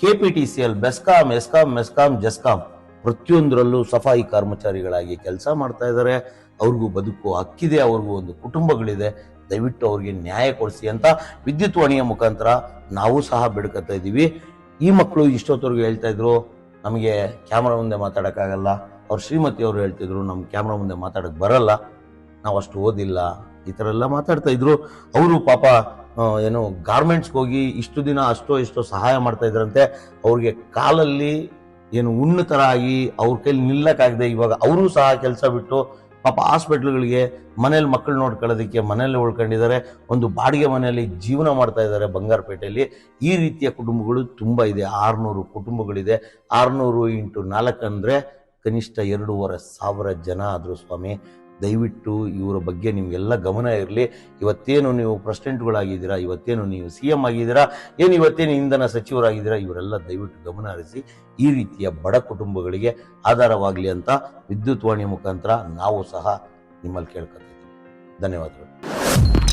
K P T C L BESCOM, ESCOM, MESCOM, GESCOM ಪ್ರತಿಯೊಂದರಲ್ಲೂ ಸಫಾಯಿ ಕರ್ಮಚಾರಿಗಳಾಗಿ ಕೆಲಸ ಮಾಡ್ತಾ ಇದ್ದಾರೆ. ಅವ್ರಿಗೂ ಬದುಕು ಹಕ್ಕಿದೆ, ಅವ್ರಿಗೂ ಒಂದು ಕುಟುಂಬಗಳಿದೆ. ದಯವಿಟ್ಟು ಅವ್ರಿಗೆ ನ್ಯಾಯ ಕೊಡಿಸಿ ಅಂತ ವಿದ್ಯುತ್ ವಾಣಿಯ ಮುಖಾಂತರ ನಾವು ಸಹ ಬಿಡ್ಕೊತಾ ಇದ್ದೀವಿ. ಈ ಮಕ್ಕಳು ಇಷ್ಟೊತ್ತವರೆಗೂ ಹೇಳ್ತಾ ಇದ್ರು, ನಮಗೆ ಕ್ಯಾಮ್ರಾ ಮುಂದೆ ಮಾತಾಡೋಕ್ಕಾಗಲ್ಲ. ಅವ್ರ ಶ್ರೀಮತಿ ಅವರು ಹೇಳ್ತಿದ್ರು ನಮ್ಮ ಕ್ಯಾಮ್ರಾ ಮುಂದೆ ಮಾತಾಡೋಕ್ಕೆ ಬರಲ್ಲ. ನಾವು ಅಷ್ಟು ಓದಿಲ್ಲ. ಈ ಥರ ಎಲ್ಲ ಮಾತಾಡ್ತಾ ಇದ್ರು. ಅವರು ಪಾಪ ಏನು ಗಾರ್ಮೆಂಟ್ಸ್ಗೆ ಹೋಗಿ ಇಷ್ಟು ದಿನ ಅಷ್ಟೋ ಇಷ್ಟೋ ಸಹಾಯ ಮಾಡ್ತಾ ಇದ್ರಂತೆ. ಅವ್ರಿಗೆ ಕಾಲಲ್ಲಿ ಏನು ಉಣ್ಣು ಥರ ಆಗಿ ಅವ್ರ ಕೈಲಿ ನಿಲ್ಲಕ್ಕಾಗದೆ ಇವಾಗ ಅವರು ಸಹ ಕೆಲಸ ಬಿಟ್ಟು ಪಾಪ ಹಾಸ್ಪಿಟ್ಲ್ಗಳಿಗೆ ಮನೇಲಿ ಮಕ್ಕಳು ನೋಡ್ಕೊಳ್ಳೋದಕ್ಕೆ ಮನೇಲಿ ಉಳ್ಕೊಂಡಿದ್ದಾರೆ ಒಂದು ಬಾಡಿಗೆ ಮನೆಯಲ್ಲಿ ಜೀವನ ಮಾಡ್ತಾ ಇದ್ದಾರೆ ಬಂಗಾರಪೇಟೆಯಲ್ಲಿ ಈ ರೀತಿಯ ಕುಟುಂಬಗಳು ತುಂಬ ಇದೆ, ಆರುನೂರು ಕುಟುಂಬಗಳಿದೆ. ಆರುನೂರು ಇಂಟು ನಾಲ್ಕು ಅಂದರೆ ಕನಿಷ್ಠ ಎರಡೂವರೆ ಸಾವಿರ ಜನ ಆದರೂ ಸ್ವಾಮಿ. ದಯವಿಟ್ಟು ಇವರ ಬಗ್ಗೆ ನಿಮಗೆಲ್ಲ ಗಮನ ಇರಲಿ. ಇವತ್ತೇನು ನೀವು ಪ್ರೆಸಿಡೆಂಟ್ಗಳಾಗಿದ್ದೀರಾ, ಇವತ್ತೇನು ನೀವು ಸಿ ಎಂ ಆಗಿದ್ದೀರಾ, ಏನು ಇವತ್ತೇನು ಇಂಧನ ಸಚಿವರಾಗಿದ್ದೀರಾ, ಇವರೆಲ್ಲ ದಯವಿಟ್ಟು ಗಮನ ಹರಿಸಿ. ಈ ರೀತಿಯ ಬಡ ಕುಟುಂಬಗಳಿಗೆ ಆಧಾರವಾಗಲಿ ಅಂತ ವಿದ್ಯುತ್ ವಾಣಿ ಮುಖಾಂತರ ನಾವು ಸಹ ನಿಮ್ಮಲ್ಲಿ ಕೇಳ್ಕೊತೀವಿ ಧನ್ಯವಾದಗಳು.